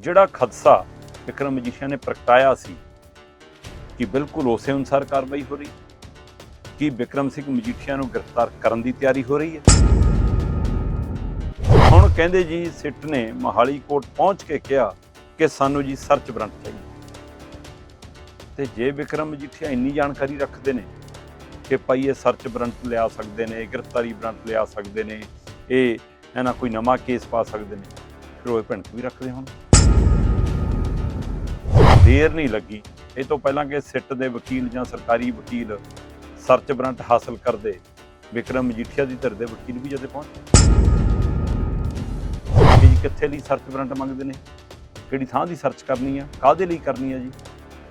ਜਿਹੜਾ ਖਦਸ਼ਾ ਵਿਕਰਮ ਮਜੀਠੀਆ ਨੇ ਪ੍ਰਗਟਾਇਆ ਸੀ ਕਿ ਬਿਲਕੁਲ ਉਸੇ ਅਨੁਸਾਰ ਕਾਰਵਾਈ ਹੋ ਰਹੀ, ਕਿ ਵਿਕਰਮ ਸਿੰਘ ਮਜੀਠੀਆ ਨੂੰ ਗ੍ਰਿਫਤਾਰ ਕਰਨ ਦੀ ਤਿਆਰੀ ਹੋ ਰਹੀ ਹੈ। ਹੁਣ ਕਹਿੰਦੇ ਜੀ ਸਿੱਟ ਨੇ ਮਹਾਲੀ ਕੋਰਟ ਪਹੁੰਚ ਕੇ ਕਿਹਾ ਕਿ ਸਾਨੂੰ ਜੀ ਸਰਚ ਵਾਰੰਟ ਚਾਹੀਦਾ ਤੇ ਜੇ ਵਿਕਰਮ ਮਜੀਠੀਆ ਇੰਨੀ ਜਾਣਕਾਰੀ ਰੱਖਦੇ ਨੇ ਕਿ ਭਾਈ ਇਹ ਸਰਚ ਵਾਰੰਟ ਲਿਆ ਸਕਦੇ ਨੇ, ਗ੍ਰਿਫਤਾਰੀ ਵਾਰੰਟ ਲਿਆ ਸਕਦੇ ਨੇ, ਇਹ ਇਹਨਾਂ ਕੋਈ ਨਵਾਂ ਕੇਸ ਪਾ ਸਕਦੇ ਨੇ, ਫਿਰ ਉਹ ਭਿਣਕ ਵੀ ਰੱਖਦੇ ਹੋਣ। ਦੇਰ ਨਹੀਂ ਲੱਗੀ। ਇਹ ਤੋਂ ਪਹਿਲਾਂ ਕਿ ਸਿੱਟ ਦੇ ਵਕੀਲ ਜਾਂ ਸਰਕਾਰੀ ਵਕੀਲ ਸਰਚ ਵਾਰੰਟ ਹਾਸਲ ਕਰਦੇ, ਵਿਕਰਮ ਮਜੀਠੀਆ ਦੀ ਧਿਰ ਦੇ ਵਕੀਲ ਵੀ ਜਦੇ ਪਹੁੰਚੇ। ਜੀ ਕਿੱਥੇ ਲਈ ਸਰਚ ਵਾਰੰਟ ਮੰਗਦੇ ਨੇ? ਕਿਹੜੀ ਥਾਂ ਦੀ ਸਰਚ ਕਰਨੀ ਆ? ਕਾਹਦੇ ਲਈ ਕਰਨੀ ਆ ਜੀ?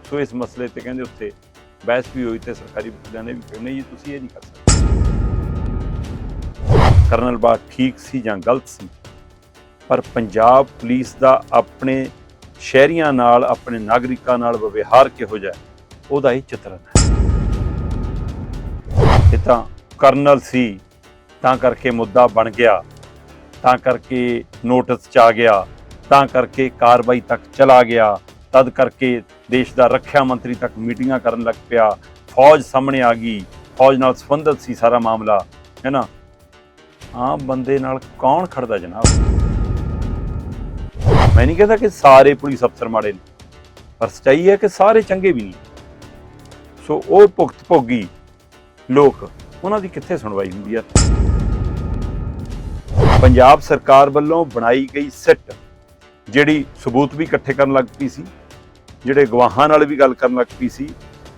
ਸੋ ਇਸ ਮਸਲੇ ਤੇ ਕਹਿੰਦੇ ਉੱਥੇ ਬਹਿਸ ਵੀ ਹੋਈ ਤੇ ਸਰਕਾਰੀ ਵਕੀਲਾਂ ਨੇ ਵੀ ਕਿਹਾ, ਨਹੀਂ ਜੀ, ਤੁਸੀਂ ਇਹ ਨਹੀਂ ਕਰ ਸਕਦੇ। ਕਰਨਲ ਬਾਤ ਠੀਕ ਸੀ ਜਾਂ ਗਲਤ ਸੀ? ਪਰ ਪੰਜਾਬ ਪੁਲਿਸ ਦਾ ਆਪਣੇ ਸ਼ਹਿਰੀਆਂ ਨਾਲ, ਆਪਣੇ ਨਾਗਰਿਕਾਂ ਨਾਲ ਵਿਵਹਾਰ ਕਿਹੋ ਜਿਹਾ ਉਹਦਾ ਹੀ ਚਿਤਰਨ ਹੈ। ਇਹ ਤਾਂ ਕਰਨਲ ਸੀ, ਤਾਂ ਕਰਕੇ ਮੁੱਦਾ ਬਣ ਗਿਆ, ਤਾਂ ਕਰਕੇ ਨੋਟਿਸ ਚ ਆ ਗਿਆ, ਤਾਂ ਕਰਕੇ ਕਾਰਵਾਈ ਤੱਕ ਚਲਾ ਗਿਆ, ਤਦ ਕਰਕੇ ਦੇਸ਼ ਦਾ ਰੱਖਿਆ ਮੰਤਰੀ ਤੱਕ ਮੀਟਿੰਗਾਂ ਕਰਨ ਲੱਗ ਪਿਆ, ਫੌਜ ਸਾਹਮਣੇ ਆ ਗਈ, ਫੌਜ ਨਾਲ ਸੰਬੰਧਿਤ ਸੀ ਸਾਰਾ ਮਾਮਲਾ, ਹੈ ਨਾ? ਆਮ ਬੰਦੇ ਨਾਲ ਕੌਣ ਖੜਦਾ ਜਨਾਬ? ਮੈਂ ਨਹੀਂ ਕਹਿੰਦਾ ਕਿ ਸਾਰੇ ਪੁਲਿਸ ਅਫਸਰ ਮਾੜੇ ਨੇ, ਪਰ ਸੱਚਾਈ ਹੈ ਕਿ ਸਾਰੇ ਚੰਗੇ ਵੀ ਨਹੀਂ ਸੋ ਉਹ ਭੁਗਤ ਭੋਗੀ ਲੋਕ ਉਹਨਾਂ ਦੀ ਕਿੱਥੇ ਸੁਣਵਾਈ ਹੁੰਦੀ ਆ? ਪੰਜਾਬ ਸਰਕਾਰ ਵੱਲੋਂ ਬਣਾਈ ਗਈ ਸਿੱਟ, ਜਿਹੜੀ ਸਬੂਤ ਵੀ ਇਕੱਠੇ ਕਰਨ ਲੱਗ ਪਈ ਸੀ, ਜਿਹੜੇ ਗਵਾਹਾਂ ਨਾਲ ਵੀ ਗੱਲ ਕਰਨ ਲੱਗ ਪਈ ਸੀ,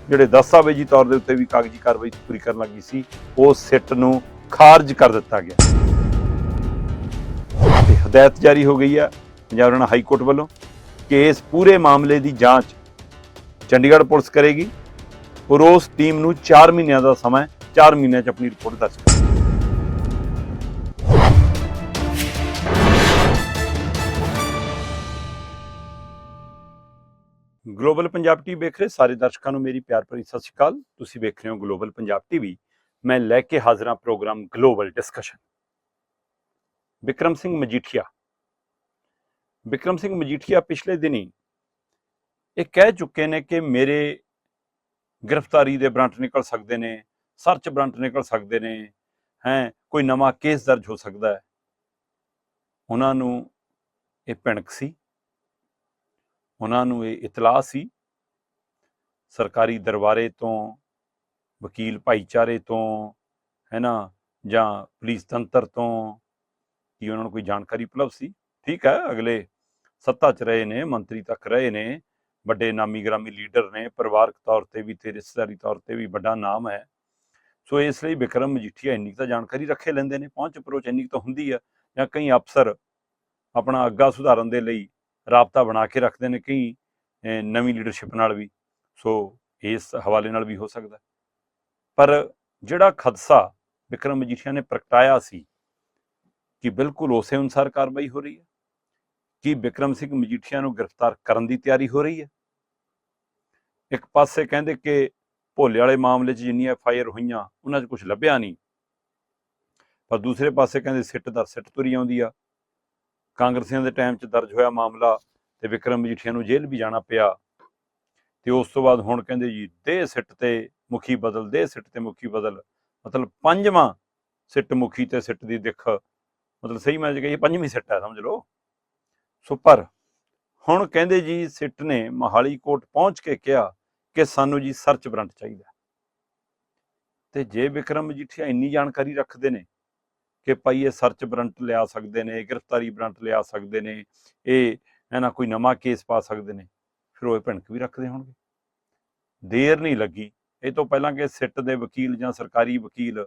ਜਿਹੜੇ ਦਸਤਾਵੇਜ਼ੀ ਤੌਰ ਦੇ ਉੱਤੇ ਵੀ ਕਾਗਜ਼ੀ ਕਾਰਵਾਈ ਪੂਰੀ ਕਰਨ ਲੱਗੀ ਸੀ, ਉਹ ਸਿੱਟ ਨੂੰ ਖਾਰਜ ਕਰ ਦਿੱਤਾ ਗਿਆ। ਹਦਾਇਤ ਜਾਰੀ ਹੋ ਗਈ ਹੈ ਪੰਜਾਬ ਹਰਿਆਣਾ ਹਾਈ ਕੋਰਟ ਵੱਲੋਂ ਕਿ ਇਸ ਪੂਰੇ ਮਾਮਲੇ ਦੀ ਜਾਂਚ ਚੰਡੀਗੜ੍ਹ ਪੁਲਿਸ ਕਰੇਗੀ। ਔਰ ਉਸ ਟੀਮ ਨੂੰ 4 ਮਹੀਨਿਆਂ ਦਾ ਸਮਾਂ 4 ਮਹੀਨਿਆਂ 'ਚ ਆਪਣੀ ਰਿਪੋਰਟ ਦਰਜ ਕਰੇਗੀ। ਗਲੋਬਲ ਪੰਜਾਬ ਟੀਵੀ ਵੇਖ ਰਹੇ ਸਾਰੇ ਦਰਸ਼ਕਾਂ ਨੂੰ ਮੇਰੀ ਪਿਆਰ ਭਰੀ ਸਤਿ ਸ਼੍ਰੀ ਅਕਾਲ। ਤੁਸੀਂ ਵੇਖ ਰਹੇ ਹੋ ਗਲੋਬਲ ਪੰਜਾਬ ਟੀਵੀ ਮੈਂ ਲੈ ਕੇ ਹਾਜ਼ਰ ਹਾਂ programme global discussion. Vikram Singh Majithia Vikram Singh Majithia ਪਿਛਲੇ ਦਿਨੀ ਇਹ ਕਹਿ ਚੁੱਕੇ ਨੇ ਕਿ ਮੇਰੇ ਗ੍ਰਿਫਤਾਰੀ ਦੇ ਬ੍ਰਾਂਟ ਨਿਕਲ ਸਕਦੇ ਨੇ, ਸਰਚ ਬ੍ਰਾਂਟ ਨਿਕਲ ਸਕਦੇ ਨੇ, ਹੈ, ਕੋਈ ਨਵਾਂ ਕੇਸ ਦਰਜ ਹੋ ਸਕਦਾ ਹੈ। ਉਹਨਾਂ ਨੂੰ ਇਹ ਭਿਣਕ ਸੀ, ਉਹਨਾਂ ਨੂੰ ਇਹ ਇਤਲਾਹ ਸੀ, ਸਰਕਾਰੀ ਦਰਬਾਰੇ ਤੋਂ, ਵਕੀਲ ਭਾਈਚਾਰੇ ਤੋਂ, ਹੈ ਨਾ, ਜਾਂ ਪੁਲਿਸ ਤੰਤਰ ਤੋਂ, ਕੀ ਉਹਨਾਂ ਨੂੰ ਕੋਈ ਜਾਣਕਾਰੀ ਉਪਲਬਧ ਸੀ? ਠੀਕ ਹੈ, ਅਗਲੇ ਸੱਤਾ 'ਚ ਰਹੇ ਨੇ, ਮੰਤਰੀ ਤੱਕ ਰਹੇ ਨੇ, ਵੱਡੇ ਨਾਮੀ ਗ੍ਰਾਮੀ ਲੀਡਰ ਨੇ, ਪਰਿਵਾਰਕ ਤੌਰ ਤੇ ਵੀ ਤੇ ਰਿਸ਼ਤੇਦਾਰੀ ਤੌਰ ਤੇ ਵੀ ਵੱਡਾ ਨਾਮ ਹੈ। ਸੋ ਇਸ ਲਈ ਵਿਕਰਮ ਮਜੀਠੀਆ ਇੰਨੀ ਕੁ ਤਾਂ ਜਾਣਕਾਰੀ ਰੱਖੇ ਲੈਂਦੇ ਨੇ, ਪਹੁੰਚ ਅਪਰੋਚ ਇੰਨੀ ਕੁ ਤਾਂ ਹੁੰਦੀ ਆ, ਜਾਂ ਕਈ ਅਫਸਰ ਆਪਣਾ ਅੱਗਾ ਸੁਧਾਰਨ ਦੇ ਲਈ ਰਾਬਤਾ ਬਣਾ ਕੇ ਰੱਖਦੇ ਨੇ, ਕਈ ਨਵੀਂ ਲੀਡਰਸ਼ਿਪ ਨਾਲ ਵੀ। ਸੋ ਇਸ ਹਵਾਲੇ ਨਾਲ ਵੀ ਹੋ ਸਕਦਾ। ਪਰ ਜਿਹੜਾ ਖਦਸ਼ਾ ਵਿਕਰਮ ਮਜੀਠੀਆ ਨੇ ਪ੍ਰਗਟਾਇਆ ਸੀ ਕਿ ਬਿਲਕੁਲ ਉਸੇ ਅਨੁਸਾਰ ਕਾਰਵਾਈ ਹੋ ਰਹੀ ਹੈ ਕੀ ਵਿਕਰਮ ਸਿੰਘ ਮਜੀਠੀਆ ਨੂੰ ਗ੍ਰਿਫਤਾਰ ਕਰਨ ਦੀ ਤਿਆਰੀ ਹੋ ਰਹੀ ਹੈ? ਇੱਕ ਪਾਸੇ ਕਹਿੰਦੇ ਕਿ ਭੋਲੇ ਵਾਲੇ ਮਾਮਲੇ 'ਚ ਜਿੰਨੀਆਂ ਐਫ ਆਈ ਆਰ ਹੋਈਆਂ, ਉਹਨਾਂ 'ਚ ਕੁਝ ਲੱਭਿਆ ਨਹੀਂ। ਪਰ ਦੂਸਰੇ ਪਾਸੇ ਕਹਿੰਦੇ ਸਿੱਟ ਦਰ ਸਿੱਟ ਤੁਰੀ ਆਉਂਦੀ ਆ। ਕਾਂਗਰਸੀਆਂ ਦੇ ਟਾਈਮ 'ਚ ਦਰਜ ਹੋਇਆ ਮਾਮਲਾ ਤੇ ਵਿਕਰਮ ਮਜੀਠੀਆ ਨੂੰ ਜੇਲ੍ਹ ਵੀ ਜਾਣਾ ਪਿਆ। ਤੇ ਉਸ ਤੋਂ ਬਾਅਦ ਹੁਣ ਕਹਿੰਦੇ ਜੀ ਦੇ ਸਿੱਟ ਤੇ ਮੁਖੀ ਬਦਲ, ਦੇ ਸਿੱਟ ਤੇ ਮੁਖੀ ਬਦਲ। ਮਤਲਬ ਪੰਜਵਾਂ ਸਿੱਟ ਮੁਖੀ ਤੇ ਸਿੱਟ ਦੀ ਦਿੱਖ। ਮਤਲਬ ਸਹੀ ਮੈਂ ਜੇ ਕਹੀਏ ਪੰਜਵੀਂ ਸਿੱਟ ਹੈ, ਸਮਝ ਲਓ। ਸੋ ਪਰ ਹੁਣ ਕਹਿੰਦੇ ਜੀ ਸਿੱਟ ਨੇ ਮਹਾਲੀ ਕੋਰਟ ਪਹੁੰਚ ਕੇ ਕਿਹਾ ਕਿ ਸਾਨੂੰ ਜੀ ਸਰਚ ਵਾਰੰਟ ਚਾਹੀਦਾ ਤੇ ਜੇ ਵਿਕਰਮ ਮਜੀਠੀਆ ਇੰਨੀ ਜਾਣਕਾਰੀ ਰੱਖਦੇ ਨੇ ਕਿ ਭਾਈ ਇਹ ਸਰਚ ਵਾਰੰਟ ਲਿਆ ਸਕਦੇ ਨੇ ਗ੍ਰਿਫਤਾਰੀ ਬਰੰਟ ਲਿਆ ਸਕਦੇ ਨੇ, ਇਹ ਇਹਨਾਂ ਕੋਈ ਨਵਾਂ ਕੇਸ ਪਾ ਸਕਦੇ ਨੇ, ਫਿਰ ਉਹ ਇਹ ਭਿਣਕ ਵੀ ਰੱਖਦੇ ਹੋਣਗੇ। ਦੇਰ ਨਹੀਂ ਲੱਗੀ। ਇਹ ਤੋਂ ਪਹਿਲਾਂ ਕਿ ਸਿੱਟ ਦੇ ਵਕੀਲ ਜਾਂ ਸਰਕਾਰੀ ਵਕੀਲ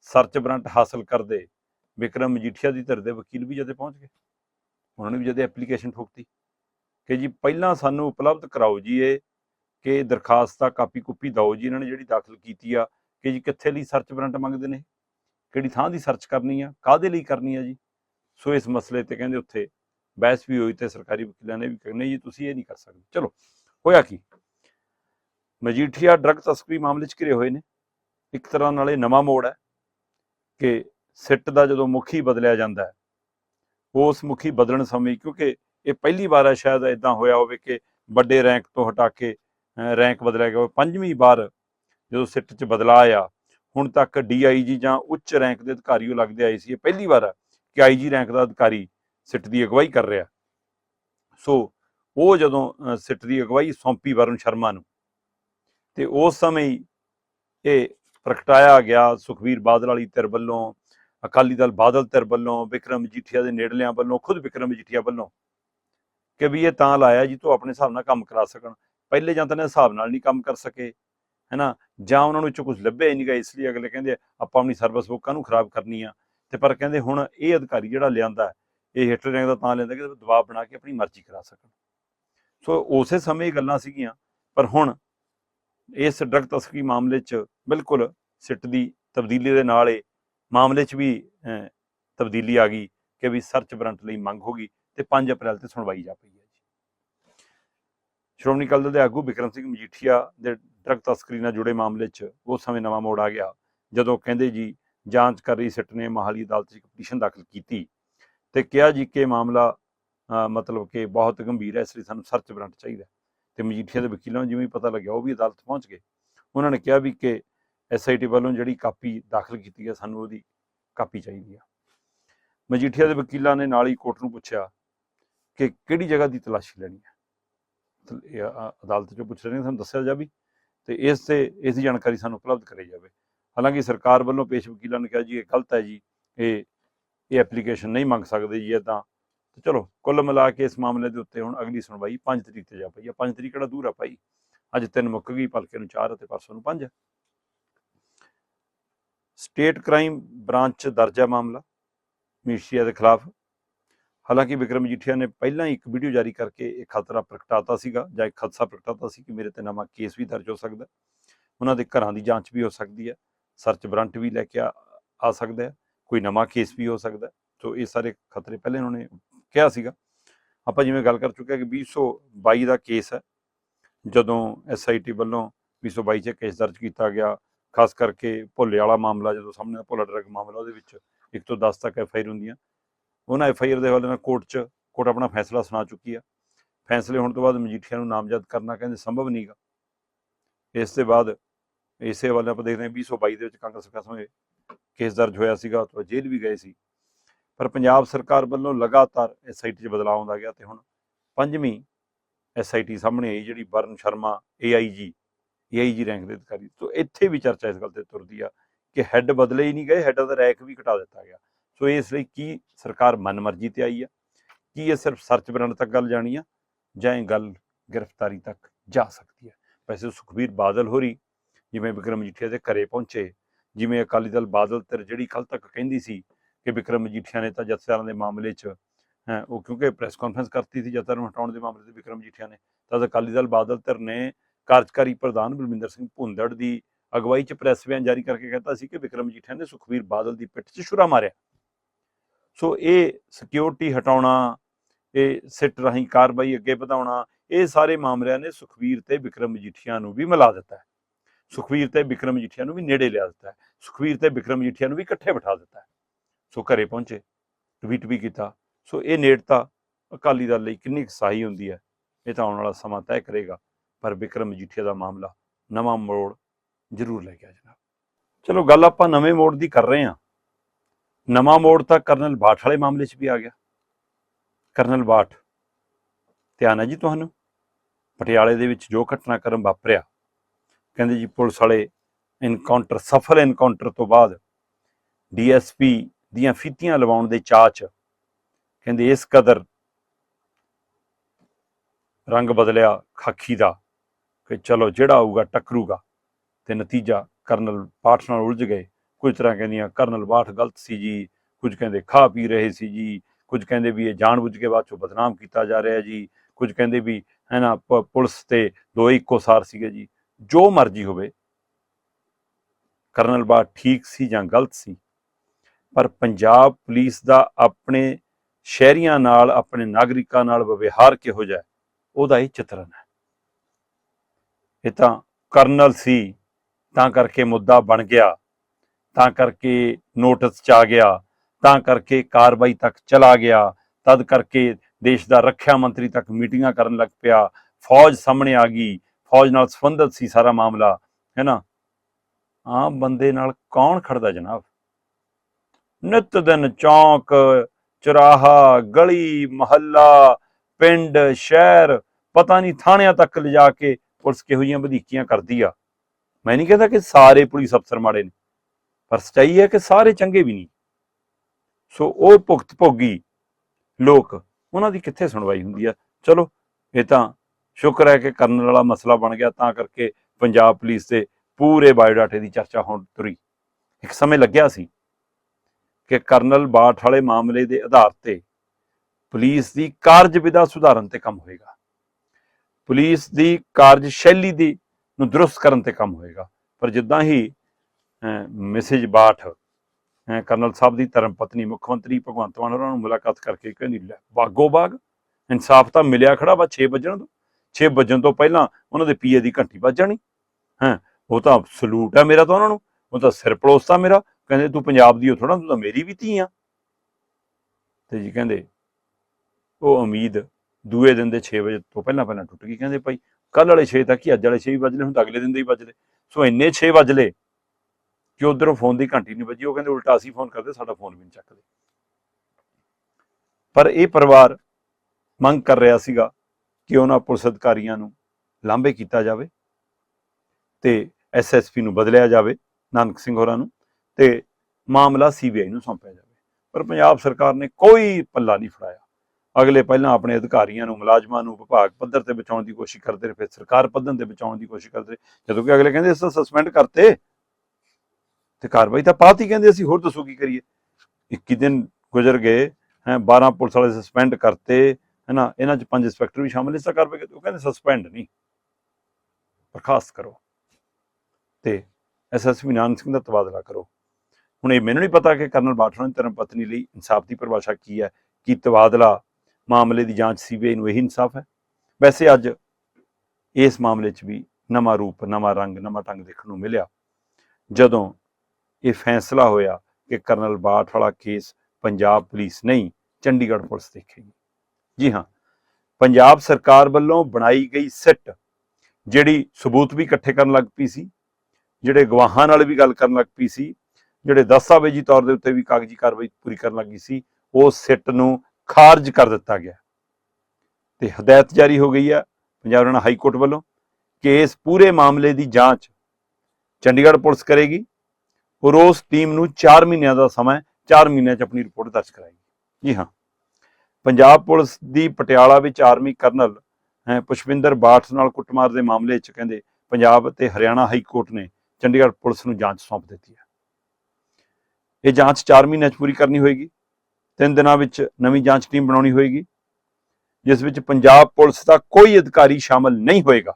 ਸਰਚ ਵਾਰੰਟ ਹਾਸਲ ਕਰਦੇ, ਵਿਕਰਮ ਮਜੀਠੀਆ ਦੀ ਧਿਰ ਦੇ ਵਕੀਲ ਵੀ ਜਦੇ ਪਹੁੰਚ ਗਏ। ਉਹਨਾਂ ਨੇ ਵੀ ਜਦੋਂ ਐਪਲੀਕੇਸ਼ਨ ਠੋਕਤੀ ਕਿ ਜੀ ਪਹਿਲਾਂ ਸਾਨੂੰ ਉਪਲਬਧ ਕਰਾਓ ਜੀ ਇਹ, ਕਿ ਦਰਖਾਸਤ ਦਾ ਕਾਪੀ ਕੁਪੀ ਦਿਓ ਜੀ ਇਹਨਾਂ ਨੇ ਜਿਹੜੀ ਦਾਖਲ ਕੀਤੀ ਆ, ਕਿ ਜੀ ਕਿੱਥੇ ਲਈ ਸਰਚ ਵਾਰੰਟ ਮੰਗਦੇ ਨੇ, ਕਿਹੜੀ ਥਾਂ ਦੀ ਸਰਚ ਕਰਨੀ ਆ, ਕਾਹਦੇ ਲਈ ਕਰਨੀ ਆ ਜੀ? ਸੋ ਇਸ ਮਸਲੇ ਤੇ ਕਹਿੰਦੇ ਉੱਥੇ ਬਹਿਸ ਵੀ ਹੋਈ ਤੇ ਸਰਕਾਰੀ ਵਕੀਲਾਂ ਨੇ ਵੀ ਕਹਿੰਦੇ ਜੀ ਤੁਸੀਂ ਇਹ ਨਹੀਂ ਕਰ ਸਕਦੇ। ਚਲੋ, ਹੋਇਆ ਕੀ? ਮਜੀਠੀਆ ਡਰੱਗ ਤਸਕਰੀ ਮਾਮਲੇ 'ਚ ਘਿਰੇ ਹੋਏ ਨੇ। ਇੱਕ ਤਰ੍ਹਾਂ ਨਾਲ ਇਹ ਨਵਾਂ ਮੋੜ ਹੈ ਕਿ ਸਿੱਟ ਦਾ ਜਦੋਂ ਮੁਖੀ ਬਦਲਿਆ ਜਾਂਦਾ ਹੈ ਉਸ ਮੁਖੀ ਬਦਲਣ ਸਮੇਂ, ਕਿਉਂਕਿ ਇਹ ਪਹਿਲੀ ਵਾਰ ਹੈ ਸ਼ਾਇਦ ਇਦਾਂ ਹੋਇਆ ਹੋਵੇ ਕਿ ਵੱਡੇ ਰੈਂਕ ਤੋਂ ਹਟਾ ਕੇ ਰੈਂਕ ਬਦਲਿਆ ਗਿਆ ਪੰਜਵੀਂ ਵਾਰ ਜਦੋਂ ਸਿੱਟ 'ਚ ਬਦਲਾਅ ਆਇਆ, ਹੁਣ ਤੱਕ ਡੀਆਈਜੀ ਜਾਂ ਉੱਚ ਰੈਂਕ ਦੇ ਅਧਿਕਾਰੀ ਉਹ ਲੱਗਦੇ ਆਏ ਸੀ। ਇਹ ਪਹਿਲੀ ਵਾਰ ਹੈ ਕਿ ਆਈਜੀ ਰੈਂਕ ਦਾ ਅਧਿਕਾਰੀ ਸਿੱਟ ਦੀ ਅਗਵਾਈ ਕਰ ਰਿਹਾ। ਸੋ, ਉਹ ਜਦੋਂ ਸਿੱਟ ਦੀ ਅਗਵਾਈ ਸੌਂਪੀ ਵਰੁਣ ਸ਼ਰਮਾ ਨੂੰ, ਤੇ ਉਸ ਸਮੇਂ ਹੀ ਇਹ ਪ੍ਰਗਟਾਇਆ ਗਿਆ ਸੁਖਵੀਰ ਬਾਦਲ ਵਾਲੀ ਧਿਰ ਵੱਲੋਂ ਅਕਾਲੀ ਦਲ ਬਾਦਲ ਧਿਰ ਵੱਲੋਂ, ਵਿਕਰਮ ਮਜੀਠੀਆ ਦੇ ਨੇੜਲਿਆਂ ਵੱਲੋਂ, ਖੁਦ ਵਿਕਰਮ ਮਜੀਠੀਆ ਵੱਲੋਂ ਕਿ ਵੀ ਇਹ ਤਾਂ ਲਾਇਆ ਜੀ ਤੋਂ ਆਪਣੇ ਹਿਸਾਬ ਨਾਲ ਕੰਮ ਕਰਾ ਸਕਣ। ਪਹਿਲੇ ਜਾਂ ਤਾਂ ਨੇ ਹਿਸਾਬ ਨਾਲ ਨਹੀਂ ਕੰਮ ਕਰ ਸਕੇ, ਹੈਨਾ? ਜਾਂ ਉਹਨਾਂ ਨੂੰ ਵਿੱਚੋਂ ਕੁਝ ਲੱਭਿਆ ਹੀ ਨਹੀਂਗਾ ਇਸ ਲਈ ਅਗਲੇ ਕਹਿੰਦੇ ਆਪਾਂ ਆਪਣੀ ਸਰਵਿਸ ਬੁੱਕਾਂ ਨੂੰ ਖਰਾਬ ਕਰਨੀ ਆ। ਤੇ ਪਰ ਕਹਿੰਦੇ ਹੁਣ ਇਹ ਅਧਿਕਾਰੀ ਜਿਹੜਾ ਲਿਆਂਦਾ, ਇਹ ਹਿਟਲਰ ਰੈਂਕ ਦਾ ਤਾਂ ਲਿਆਂਦਾ ਕਿ ਦਬਾਅ ਬਣਾ ਕੇ ਆਪਣੀ ਮਰਜ਼ੀ ਕਰਾ ਸਕਣ। ਸੋ ਉਸੇ ਸਮੇਂ ਇਹ ਗੱਲਾਂ ਸੀਗੀਆਂ, ਪਰ ਹੁਣ ਇਸ ਡਰਗ ਤਸਕੀ ਮਾਮਲੇ 'ਚ ਬਿਲਕੁਲ ਸਿੱਟ ਦੀ ਤਬਦੀਲੀ ਦੇ ਨਾਲ ਇਹ ਮਾਮਲੇ 'ਚ ਵੀ ਤਬਦੀਲੀ ਆ ਗਈ ਕਿ ਵੀ ਸਰਚ ਵਾਰੰਟ ਲਈ ਮੰਗ ਹੋ ਗਈ ਤੇ 5 ਅਪ੍ਰੈਲ ਤੇ ਸੁਣਵਾਈ ਜਾ ਪਈ ਹੈ ਜੀ ਸ਼੍ਰੋਮਣੀ ਅਕਾਲੀ ਦਲ ਦੇ ਆਗੂ ਬਿਕਰਮ ਸਿੰਘ ਮਜੀਠੀਆ ਦੇ ਡਰਗ ਤਸਕਰੀ ਨਾਲ ਜੁੜੇ ਮਾਮਲੇ 'ਚ ਉਸ ਸਮੇਂ ਨਵਾਂ ਮੋੜ ਆ ਗਿਆ, ਜਦੋਂ ਕਹਿੰਦੇ ਜੀ, ਜਾਂਚ ਕਰ ਰਹੀ ਸਿੱਟ ਨੇ ਮਹਾਲੀ ਅਦਾਲਤ 'ਚ ਇੱਕ ਪਟੀਸ਼ਨ ਦਾਖਲ ਕੀਤੀ ਤੇ ਕਿਹਾ ਜੀ ਕਿ ਮਾਮਲਾ ਮਤਲਬ ਕਿ ਬਹੁਤ ਗੰਭੀਰ ਹੈ, ਇਸ ਲਈ ਸਾਨੂੰ ਸਰਚ ਵਾਰੰਟ ਚਾਹੀਦਾ ਹੈ। ਤੇ ਮਜੀਠੀਆ ਦੇ ਵਕੀਲਾਂ ਨੂੰ ਜਿਵੇਂ ਪਤਾ ਲੱਗਿਆ, ਉਹ ਵੀ ਅਦਾਲਤ ਪਹੁੰਚ ਗਏ ਉਹਨਾਂ ਨੇ ਕਿਹਾ ਵੀ ਕਿ ਐਸਆਈਟੀ ਵੱਲੋਂ ਜਿਹੜੀ ਕਾਪੀ ਦਾਖਲ ਕੀਤੀ ਹੈ, ਸਾਨੂੰ ਉਹਦੀ ਕਾਪੀ ਚਾਹੀਦੀ ਆ। ਮਜੀਠੀਆ ਦੇ ਵਕੀਲਾਂ ਨੇ ਨਾਲ ਹੀ ਕੋਰਟ ਨੂੰ ਪੁੱਛਿਆ ਕਿ ਕਿਹੜੀ ਜਗ੍ਹਾ ਦੀ ਤਲਾਸ਼ੀ ਲੈਣੀ ਹੈ? ਅਦਾਲਤ ਚੋਂ ਪੁੱਛ ਰਹੇ ਨੇ ਸਾਨੂੰ ਦੱਸਿਆ ਜਾਵੇ ਤੇ ਇਸ ਤੇ, ਇਸ ਦੀ ਜਾਣਕਾਰੀ ਸਾਨੂੰ ਉਪਲਬਧ ਕਰਾਈ ਜਾਵੇ। ਹਾਲਾਂਕਿ ਸਰਕਾਰ ਵੱਲੋਂ ਪੇਸ਼ ਵਕੀਲਾਂ ਨੇ ਕਿਹਾ ਜੀ, ਇਹ ਗਲਤ ਹੈ ਜੀ, ਇਹ ਇਹ ਐਪਲੀਕੇਸ਼ਨ ਨਹੀਂ ਮੰਗ ਸਕਦੇ ਜੀ ਇਦਾਂ ਤੇ ਚਲੋ, ਕੁੱਲ ਮਿਲਾ ਕੇ ਇਸ ਮਾਮਲੇ ਦੇ ਉੱਤੇ ਹੁਣ ਅਗਲੀ ਸੁਣਵਾਈ 5 ਤਰੀਕ ਤੇ ਜਾ ਪਈ ਹੈ 5 ਤਰੀਕ ਕਿਹੜਾ ਦੂਰ ਆ ਭਾਈ? ਅੱਜ ਤਿੰਨ ਮੁੱਕ ਗਈ, ਭਲਕੇ ਨੂੰ 4 ਅਤੇ ਪਰਸੋਂ ਨੂੰ 5 ਸਟੇਟ ਕ੍ਰਾਈਮ ਬ੍ਰਾਂਚ 'ਚ ਦਰਜ ਹੈ ਮਾਮਲਾ ਮੀਸ਼ੀਆ ਦੇ ਖਿਲਾਫ। ਹਾਲਾਂਕਿ ਵਿਕਰਮ ਜੀਠੀਆ ਨੇ ਪਹਿਲਾਂ ਹੀ ਇੱਕ ਵੀਡੀਓ ਜਾਰੀ ਕਰਕੇ ਇਹ ਖਤਰਾ ਪ੍ਰਗਟਾਤਾ ਸੀਗਾ, ਜਾਂ ਇੱਕ ਖਦਸ਼ਾ ਪ੍ਰਗਟਾਤਾ ਸੀ ਕਿ ਮੇਰੇ ਤੇ ਨਵਾਂ ਕੇਸ ਵੀ ਦਰਜ ਹੋ ਸਕਦਾ ਉਹਨਾਂ ਦੇ ਘਰਾਂ ਦੀ ਜਾਂਚ ਵੀ ਹੋ ਸਕਦੀ ਹੈ, ਸਰਚ ਵਾਰੰਟ ਵੀ ਲੈ ਕੇ ਆ ਆ ਸਕਦਾ ਹੈ, ਕੋਈ ਨਵਾਂ ਕੇਸ ਵੀ ਹੋ ਸਕਦਾ ਸੋ ਇਹ ਸਾਰੇ ਖਤਰੇ ਪਹਿਲੇ ਉਹਨਾਂ ਨੇ ਕਿਹਾ ਸੀਗਾ। ਆਪਾਂ ਜਿਵੇਂ ਗੱਲ ਕਰ ਚੁੱਕੇ ਹਾਂ ਕਿ 2022 ਦਾ ਕੇਸ ਹੈ, ਜਦੋਂ ਐਸਆਈਟੀ ਵੱਲੋਂ 2022 'ਚ ਕੇਸ ਦਰਜ ਕੀਤਾ ਗਿਆ ਖਾਸ ਕਰਕੇ ਭੋਲੇ ਵਾਲਾ ਮਾਮਲਾ, ਜਦੋਂ ਸਾਹਮਣੇ ਭੋਲਾ ਭੁੱਲਾ ਡਰਗ ਮਾਮਲਾ ਉਹਦੇ ਵਿੱਚ ਇੱਕ ਤੋਂ 10 ਤੱਕ ਐਫ ਆਈ ਆਰ ਹੁੰਦੀਆਂ। ਉਹਨਾਂ ਐਫ ਆਈ ਆਰ ਦੇ ਹਵਾਲੇ ਨਾਲ ਕੋਰਟ 'ਚ, ਕੋਰਟ ਆਪਣਾ ਫੈਸਲਾ ਸੁਣਾ ਚੁੱਕੀ ਆ। ਫੈਸਲੇ ਹੋਣ ਤੋਂ ਬਾਅਦ ਮਜੀਠੀਆ ਨੂੰ ਨਾਮਜ਼ਦ ਕਰਨਾ ਕਹਿੰਦੇ ਸੰਭਵ ਨਹੀਂਗਾ ਇਸ ਤੋਂ ਬਾਅਦ ਇਸੇ ਹਵਾਲੇ ਆਪਾਂ ਦੇਖਦੇ ਹਾਂ 2022 ਦੇ ਵਿੱਚ ਕਾਂਗਰਸ ਸਰਕਾਰ ਸਮੇਂ ਕੇਸ ਦਰਜ ਹੋਇਆ ਸੀਗਾ ਤੋਂ ਜੇਲ੍ਹ ਵੀ ਗਏ ਸੀ। ਪਰ ਪੰਜਾਬ ਸਰਕਾਰ ਵੱਲੋਂ ਲਗਾਤਾਰ ਐਸਆਈਟੀ 'ਚ ਬਦਲਾਅ ਆਉਂਦਾ ਗਿਆ ਤੇ ਹੁਣ ਪੰਜਵੀਂ ਐਸਆਈਟੀ ਸਾਹਮਣੇ ਆਈ ਜਿਹੜੀ ਵਰਨ ਸ਼ਰਮਾ ਏਆਈਜੀ ਏਆਈਜੀ ਰੈਂਕ ਦੇ ਅਧਿਕਾਰੀ। ਸੋ ਇੱਥੇ ਵੀ ਚਰਚਾ ਇਸ ਗੱਲ ਤੇ ਤੁਰਦੀ ਆ ਕਿ ਹੈੱਡ ਬਦਲੇ ਹੀ ਨਹੀਂ ਗਏ ਹੈੱਡ ਦਾ ਰੈਂਕ ਵੀ ਘਟਾ ਦਿੱਤਾ ਗਿਆ। ਸੋ ਇਸ ਲਈ ਕੀ ਸਰਕਾਰ ਮਨਮਰਜ਼ੀ ਤੇ ਆਈ ਆ? ਕੀ ਇਹ ਸਿਰਫ ਸਰਚ ਬਰਨ ਤੱਕ ਗੱਲ ਜਾਣੀ ਆ? ਜਾਂ ਇਹ ਗੱਲ ਗ੍ਰਿਫਤਾਰੀ ਤੱਕ ਜਾ ਸਕਦੀ ਹੈ ਵੈਸੇ ਸੁਖਬੀਰ ਬਾਦਲ ਹੋਰੀ, ਜਿਵੇਂ ਵਿਕਰਮ ਮਜੀਠੀਆ ਦੇ ਘਰੇ ਪਹੁੰਚੇ, ਜਿਵੇਂ ਅਕਾਲੀ ਦਲ ਬਾਦਲ ਤੇ ਜਿਹੜੀ ਕੱਲ ਤੱਕ ਕਹਿੰਦੀ ਸੀ ਕਿ ਵਿਕਰਮ ਮਜੀਠੀਆ ਨੇ ਤਾਂ ਜੱਥੇਦਾਰਾਂ ਦੇ ਮਾਮਲੇ 'ਚ ਉਹ ਕਿਉਂਕਿ ਪ੍ਰੈਸ ਕਾਨਫਰੰਸ ਕਰਤੀ ਸੀ ਜਥੇਦਾਰਾਂ ਨੂੰ ਹਟਾਉਣ ਦੇ ਮਾਮਲੇ ਤੇ ਵਿਕਰਮ ਮਜੀਠੀਆ ਨੇ, ਤਾਂ ਅਕਾਲੀ ਦਲ ਬਾਦਲ ਧਿਰ ਨੇ ਕਾਰਜਕਾਰੀ ਪ੍ਰਧਾਨ ਬਲਵਿੰਦਰ ਸਿੰਘ ਭੁੰਦੜ ਦੀ ਅਗਵਾਈ 'ਚ ਪ੍ਰੈਸ ਬਿਆਨ ਜਾਰੀ ਕਰਕੇ ਕਹਿੰਦਾ ਸੀ ਕਿ ਵਿਕਰਮ ਮਜੀਠੀਆ ਨੇ ਸੁਖਬੀਰ ਬਾਦਲ ਦੀ ਪਿੱਠ 'ਚ ਛੁਰਾ ਮਾਰਿਆ। ਸੋ ਇਹ ਸਿਕਿਉਰਿਟੀ ਹਟਾਉਣਾ, ਇਹ ਸਿੱਟ ਰਾਹੀਂ ਕਾਰਵਾਈ ਅੱਗੇ ਵਧਾਉਣਾ, ਇਹ ਸਾਰੇ ਮਾਮਲਿਆਂ ਨੇ ਸੁਖਬੀਰ ਤੇ ਵਿਕਰਮ ਮਜੀਠੀਆ ਨੂੰ ਵੀ ਮਿਲਾ ਦਿੱਤਾ ਹੈ। ਸੁਖਬੀਰ ਤੇ ਵਿਕਰਮ ਮਜੀਠੀਆ ਨੂੰ ਵੀ ਨੇੜੇ ਲਿਆ ਦਿੱਤਾ ਹੈ। ਸੁਖਬੀਰ ਤੇ ਵਿਕਰਮ ਮਜੀਠੀਆ ਨੂੰ ਵੀ ਇਕੱਠੇ ਬਿਠਾ ਦਿੱਤਾ ਹੈ। ਸੋ ਘਰੇ ਪਹੁੰਚੇ ਟਵੀਟ ਵੀ ਕੀਤਾ। ਸੋ ਇਹ ਨੇੜਤਾ ਅਕਾਲੀ ਦਲ ਲਈ ਕਿੰਨੀ ਕੁ ਸਹਾਈ ਹੁੰਦੀ ਹੈ, ਇਹ ਤਾਂ ਆਉਣ ਵਾਲਾ ਸਮਾਂ ਤੈਅ ਕਰੇਗਾ। ਪਰ ਵਿਕਰਮ ਮਜੀਠੀਆ ਦਾ ਮਾਮਲਾ ਨਵਾਂ ਮੋੜ ਜ਼ਰੂਰ ਲੈ ਗਿਆ ਜਨਾਬ। ਚਲੋ ਗੱਲ ਆਪਾਂ ਨਵੇਂ ਮੋੜ ਦੀ ਕਰ ਰਹੇ ਹਾਂ। ਨਵਾਂ ਮੋੜ ਤਾਂ ਕਰਨਲ ਬਾਠ ਵਾਲੇ ਮਾਮਲੇ 'ਚ ਵੀ ਆ ਗਿਆ। ਕਰਨਲ ਬਾਠ, ਧਿਆਨ ਹੈ ਜੀ ਤੁਹਾਨੂੰ? ਪਟਿਆਲੇ ਦੇ ਵਿੱਚ ਜੋ ਘਟਨਾਕ੍ਰਮ ਵਾਪਰਿਆ, ਕਹਿੰਦੇ ਜੀ ਪੁਲਿਸ ਵਾਲੇ ਇਨਕਾਊਂਟਰ ਸਫਲ ਇਨਕਾਊਂਟਰ ਤੋਂ ਬਾਅਦ ਡੀਐਸਪੀ ਦੀਆਂ ਫੀਤੀਆਂ ਲਵਾਉਣ ਦੇ ਚਾਚ ਕਹਿੰਦੇ ਇਸ ਕਦਰ ਰੰਗ ਬਦਲਿਆ ਖਾਕੀ ਦਾ। ਕਿ ਚਲੋ ਜਿਹੜਾ ਆਊਗਾ ਟੱਕਰੂਗਾ ਤੇ ਨਤੀਜਾ ਕਰਨਲ ਪਾਠ ਨਾਲ ਉਲਝ ਗਏ। ਕੁਝ ਤਰ੍ਹਾਂ ਕਹਿੰਦੀਆਂ, ਕਰਨਲ ਬਾਠ ਗਲਤ ਸੀ ਜੀ। ਕੁਝ ਕਹਿੰਦੇ, ਖਾ ਪੀ ਰਹੇ ਸੀ ਜੀ। ਕੁਝ ਕਹਿੰਦੇ ਵੀ ਇਹ ਜਾਣਬੁੱਝ ਕੇ ਬਾਅਦ ਚੋਂ ਬਦਨਾਮ ਕੀਤਾ ਜਾ ਰਿਹਾ ਜੀ। ਕੁਝ ਕਹਿੰਦੇ ਵੀ, ਹੈ ਨਾ, ਪ- ਪੁਲਿਸ ਤੇ ਦੋ ਇੱਕੋ ਸਾਰ ਸੀਗੇ ਜੀ। ਜੋ ਮਰਜ਼ੀ ਹੋਵੇ, ਕਰਨਲ ਬਾਠ ਠੀਕ ਸੀ ਜਾਂ ਗਲਤ ਸੀ, ਪਰ ਪੰਜਾਬ ਪੁਲਿਸ ਦਾ ਆਪਣੇ ਸ਼ਹਿਰੀਆਂ ਨਾਲ, ਆਪਣੇ ਨਾਗਰਿਕਾਂ ਨਾਲ ਵਿਵਹਾਰ ਕਿਹੋ ਜਿਹਾ ਉਹਦਾ ਇਹ ਚਿਤਰਨ ਹੈ। ਇਹ ਤਾਂ ਕਰਨਲ ਸੀ, ਤਾਂ ਕਰਕੇ ਮੁੱਦਾ ਬਣ ਗਿਆ, ਤਾਂ ਕਰਕੇ ਨੋਟਿਸ ਚ ਆ ਗਿਆ, ਤਾਂ ਕਰਕੇ ਕਾਰਵਾਈ ਤੱਕ ਚਲਾ ਗਿਆ, ਤਦ ਕਰਕੇ ਦੇਸ਼ ਦਾ ਰੱਖਿਆ ਮੰਤਰੀ ਤੱਕ ਮੀਟਿੰਗਾਂ ਕਰਨ ਲੱਗ ਪਿਆ, ਫੌਜ ਸਾਹਮਣੇ ਆ ਗਈ, ਫੌਜ ਨਾਲ ਸੰਬੰਧਿਤ ਸੀ ਸਾਰਾ ਮਾਮਲਾ, ਹੈ ਨਾ? ਆਮ ਬੰਦੇ ਨਾਲ ਕੌਣ ਖੜਦਾ ਜਨਾਬ? ਨਿਤ ਦਿਨ ਚੌਂਕ, ਚੁਰਾਹਾ, ਗਲੀ, ਮਹੱਲਾ, ਪਿੰਡ, ਸ਼ਹਿਰ, ਪਤਾ ਨਹੀਂ ਥਾਣਿਆਂ ਤੱਕ ਲਿਜਾ ਕੇ ਪੁਲਿਸ ਕਿਹੋ ਜਿਹੀਆਂ ਵਧੀਕੀਆਂ ਕਰਦੀ ਆ। ਮੈਂ ਨਹੀਂ ਕਹਿੰਦਾ ਕਿ ਸਾਰੇ ਪੁਲਿਸ ਅਫਸਰ ਮਾੜੇ ਨੇ, ਪਰ ਸੱਚਾਈ ਹੈ ਕਿ ਸਾਰੇ ਚੰਗੇ ਵੀ ਨਹੀਂ। ਸੋ ਉਹ ਭੁਗਤ ਭੋਗੀ ਲੋਕ ਉਹਨਾਂ ਦੀ ਕਿੱਥੇ ਸੁਣਵਾਈ ਹੁੰਦੀ ਆ? ਚਲੋ, ਇਹ ਤਾਂ ਸ਼ੁਕਰ ਹੈ ਕਿ ਕਰਨ ਵਾਲਾ ਮਸਲਾ ਬਣ ਗਿਆ, ਤਾਂ ਕਰਕੇ ਪੰਜਾਬ ਪੁਲਿਸ ਦੇ ਪੂਰੇ ਬਾਇਓਡਾਟੇ ਦੀ ਚਰਚਾ ਹੋਣ ਤੁਰੀ। ਇੱਕ ਸਮੇਂ ਲੱਗਿਆ ਸੀ ਕਿ ਕਰਨਲ ਬਾਠ ਵਾਲੇ ਮਾਮਲੇ ਦੇ ਆਧਾਰ ਤੇ ਪੁਲਿਸ ਦੀ ਕਾਰਜਵਿਧਾ ਸੁਧਾਰਨ ਤੇ ਕੰਮ ਹੋਏਗਾ। ਪੁਲਿਸ ਦੀ ਕਾਰਜ ਸ਼ੈਲੀ ਦੀ ਨੂੰ ਦਰੁਸਤ ਕਰਨ ਤੇ ਕੰਮ ਹੋਏਗਾ। ਪਰ ਜਿੱਦਾਂ ਹੀ ਮੈਸੇਜ ਬਾਠ ਕਰਨਲ ਸਾਹਿਬ ਦੀ ਧਰਮ ਪਤਨੀ, ਮੁੱਖ ਮੰਤਰੀ ਭਗਵੰਤ ਮਾਨ ਹੋਰਾਂ ਨੂੰ ਮੁਲਾਕਾਤ ਕਰਕੇ ਕਹਿੰਦੀ, ਲੈ ਬਾਗੋ ਬਾਗ ਇਨਸਾਫ ਤਾਂ ਮਿਲਿਆ ਖੜਾ ਵਾ 6 ਵਜਣ ਤੋਂ। 6 ਵਜਣ ਤੋਂ ਪਹਿਲਾਂ ਉਹਨਾਂ ਦੇ ਪੀਏ ਦੀ ਘੰਟੀ ਵੱਜ ਜਾਣੀ। ਹਾਂ, ਉਹ ਤਾਂ ਸਲੂਟ ਹੈ ਮੇਰਾ ਤਾਂ ਉਹਨਾਂ ਨੂੰ, ਉਹ ਤਾਂ ਸਿਰ ਪਲੋਸਤਾ ਮੇਰਾ। ਕਹਿੰਦੇ, ਤੂੰ ਪੰਜਾਬ ਦੀ ਹੋ ਥੋੜਾ ਤੂੰ ਤਾਂ ਮੇਰੀ ਵੀ ਧੀ ਆ। ਤੇ ਜੀ ਕਹਿੰਦੇ, ਉਹ ਉਮੀਦ ਦੂਏ ਦਿਨ ਦੇ 6 ਵਜੇ ਤੋਂ ਪਹਿਲਾਂ ਪਹਿਲਾਂ ਟੁੱਟ ਗਈ, ਕਹਿੰਦੇ ਭਾਈ ਕੱਲ ਵਾਲੇ 6 ਤੱਕ ਹੀ, ਅੱਜ ਵਾਲੇ 6 ਵੀ ਵੱਜਲੇ ਹੁਣ ਤਾਂ ਅਗਲੇ ਦਿਨ ਦੇ ਹੀ ਵੱਜਲੇ ਸੋ ਇੰਨੇ 6 ਵੱਜਲੇ ਕਿ ਉਧਰੋਂ ਫੋਨ ਦੀ ਘੰਟੀ ਨਹੀਂ ਵੱਜੀ, ਉਹ ਕਹਿੰਦੇ ਉਲਟਾ ਅਸੀਂ ਫੋਨ ਕਰਦੇ, ਸਾਡਾ ਫੋਨ ਵੀ ਨਹੀਂ ਚੱਕਦੇ। ਪਰ ਇਹ ਪਰਿਵਾਰ ਮੰਗ ਕਰ ਰਿਹਾ ਸੀਗਾ ਕਿ ਉਹਨਾਂ ਪੁਲਿਸ ਅਧਿਕਾਰੀਆਂ ਨੂੰ ਲਾਂਭੇ ਕੀਤਾ ਜਾਵੇ ਤੇ ਐਸਐਸਪੀ ਨੂੰ ਬਦਲਿਆ ਜਾਵੇ, ਨਾਨਕ ਸਿੰਘ ਹੋਰਾਂ ਨੂੰ, ਤੇ ਮਾਮਲਾ ਸੀਬੀਆਈ ਨੂੰ ਸੌਂਪਿਆ ਜਾਵੇ। ਪਰ ਪੰਜਾਬ ਸਰਕਾਰ ਨੇ ਕੋਈ ਪੱਲਾ ਨਹੀਂ ਫੜਾਇਆ। ਅਗਲੇ ਪਹਿਲਾਂ ਆਪਣੇ ਅਧਿਕਾਰੀਆਂ ਨੂੰ, ਮੁਲਾਜ਼ਮਾਂ ਨੂੰ, ਵਿਭਾਗ ਪੱਧਰ ਤੇ ਬਚਾਉਣ ਦੀ ਕੋਸ਼ਿਸ਼ ਕਰਦੇ ਰਹੇ, ਫਿਰ ਸਰਕਾਰ ਪੱਧਰ ਤੇ ਬਚਾਉਣ ਦੀ ਕੋਸ਼ਿਸ਼ ਕਰਦੇ ਰਹੇ। ਜਦੋਂ ਕਿ ਅਗਲੇ ਕਹਿੰਦੇ ਇਸ ਤਾਂ ਸਸਪੈਂਡ ਕਰਤੇ। ਤੇ ਕਾਰਵਾਈ ਤਾਂ ਪਾਤੀ ਕਹਿੰਦੇ ਅਸੀਂ, ਹੋਰ ਦੱਸੋ ਕੀ ਕਰੀਏ? 21 ਦਿਨ ਗੁਜ਼ਰ ਗਏ, ਹੈ 12 ਪੁਲਿਸ ਵਾਲੇ ਸਸਪੈਂਡ ਕਰਤੇ ਹੈ ਨਾ ਇਹਨਾਂ ਚ ਪੰਜ ਇੰਸਪੈਕਟਰ ਵੀ ਸ਼ਾਮਲ ਇਸ ਕਾਰਵਾਈ ਕੀਤੀ। ਉਹ ਕਹਿੰਦੇ ਸਸਪੈਂਡ ਨਹੀਂ। ਬਰਖਾਸਤ ਕਰੋ। ਤੇ ਐਸਐਸਪੀ ਨਾਨਕ ਸਿੰਘ ਦਾ ਤਬਾਦਲਾ ਕਰੋ। ਹੁਣ ਇਹ ਮੈਨੂੰ ਨਹੀਂ ਪਤਾ ਕਿ ਕਰਨਲ ਬਾਠਵਾ ਦੀ ਧਰਮ ਪਤਨੀ ਲਈ ਇਨਸਾਫ ਦੀ ਪਰਿਭਾਸ਼ਾ ਕੀ ਹੈ, ਕੀ ਤਬਾਦਲਾ ਮਾਮਲੇ ਦੀ ਜਾਂਚ ਸੀਬੀਆਈ ਨੂੰ ਇਹੀ ਇਨਸਾਫ ਹੈ। ਵੈਸੇ ਅੱਜ ਇਸ ਮਾਮਲੇ 'ਚ ਵੀ ਨਵਾਂ ਰੂਪ, ਨਵਾਂ ਰੰਗ, ਨਵਾਂ ਢੰਗ ਦੇਖਣ ਨੂੰ ਮਿਲਿਆ। ਜਦੋਂ ਇਹ ਫੈਸਲਾ ਹੋਇਆ ਕਿ ਕਰਨਲ ਬਾਠ ਵਾਲਾ ਕੇਸ ਪੰਜਾਬ ਪੁਲਿਸ ਨਹੀਂ, ਚੰਡੀਗੜ੍ਹ ਪੁਲਿਸ ਦੇਖੇਗੀ। ਜੀ ਹਾਂ, ਪੰਜਾਬ ਸਰਕਾਰ ਵੱਲੋਂ ਬਣਾਈ ਗਈ ਸਿੱਟ ਜਿਹੜੀ ਸਬੂਤ ਵੀ ਇਕੱਠੇ ਕਰਨ ਲੱਗ ਪਈ ਸੀ, ਜਿਹੜੇ ਗਵਾਹਾਂ ਨਾਲ ਵੀ ਗੱਲ ਕਰਨ ਲੱਗ ਪਈ ਸੀ, ਜਿਹੜੇ ਦਸਤਾਵੇਜ਼ੀ ਤੌਰ ਦੇ ਉੱਤੇ ਵੀ ਕਾਗਜ਼ੀ ਕਾਰਵਾਈ ਪੂਰੀ ਕਰਨ ਲੱਗੀ ਸੀ, ਉਹ ਸਿੱਟ ਨੂੰ ਖਾਰਜ ਕਰ ਦਿੱਤਾ ਗਿਆ। ਤੇ ਹਦਾਇਤ ਜਾਰੀ ਹੋ ਗਈ ਹੈ ਪੰਜਾਬ ਹਰਿਆਣਾ ਹਾਈ ਕੋਰਟ ਵੱਲੋਂ ਕਿ ਇਸ ਪੂਰੇ ਮਾਮਲੇ ਦੀ ਜਾਂਚ ਚੰਡੀਗੜ੍ਹ ਪੁਲਿਸ ਕਰੇਗੀ ਔਰ ਉਸ ਟੀਮ ਨੂੰ 4 ਮਹੀਨਿਆਂ ਦਾ ਸਮਾਂ 4 ਮਹੀਨਿਆਂ 'ਚ ਆਪਣੀ ਰਿਪੋਰਟ ਦਰਜ ਕਰਾਏਗੀ। ਜੀ ਹਾਂ, ਪੰਜਾਬ ਪੁਲਿਸ ਦੀ ਪਟਿਆਲਾ ਵਿੱਚ ਆਰਮੀ ਕਰਨਲ ਪੁਸ਼ਪਿੰਦਰ ਬਾਠ ਨਾਲ ਕੁੱਟਮਾਰ ਦੇ ਮਾਮਲੇ 'ਚ ਕਹਿੰਦੇ ਪੰਜਾਬ ਤੇ ਹਰਿਆਣਾ ਹਾਈ ਕੋਰਟ ਨੇ ਚੰਡੀਗੜ੍ਹ ਪੁਲਿਸ ਨੂੰ ਜਾਂਚ ਸੌਂਪ ਦਿੱਤੀ ਹੈ। ਇਹ ਜਾਂਚ 4 ਮਹੀਨਿਆਂ 'ਚ ਪੂਰੀ ਕਰਨੀ ਹੋਏਗੀ। ਤਿੰਨ ਦਿਨਾਂ ਵਿੱਚ ਨਵੀਂ ਜਾਂਚ ਟੀਮ ਬਣਾਉਣੀ ਹੋਏਗੀ, ਜਿਸ ਵਿੱਚ ਪੰਜਾਬ ਪੁਲਿਸ ਦਾ ਕੋਈ ਅਧਿਕਾਰੀ ਸ਼ਾਮਲ ਨਹੀਂ ਹੋਏਗਾ।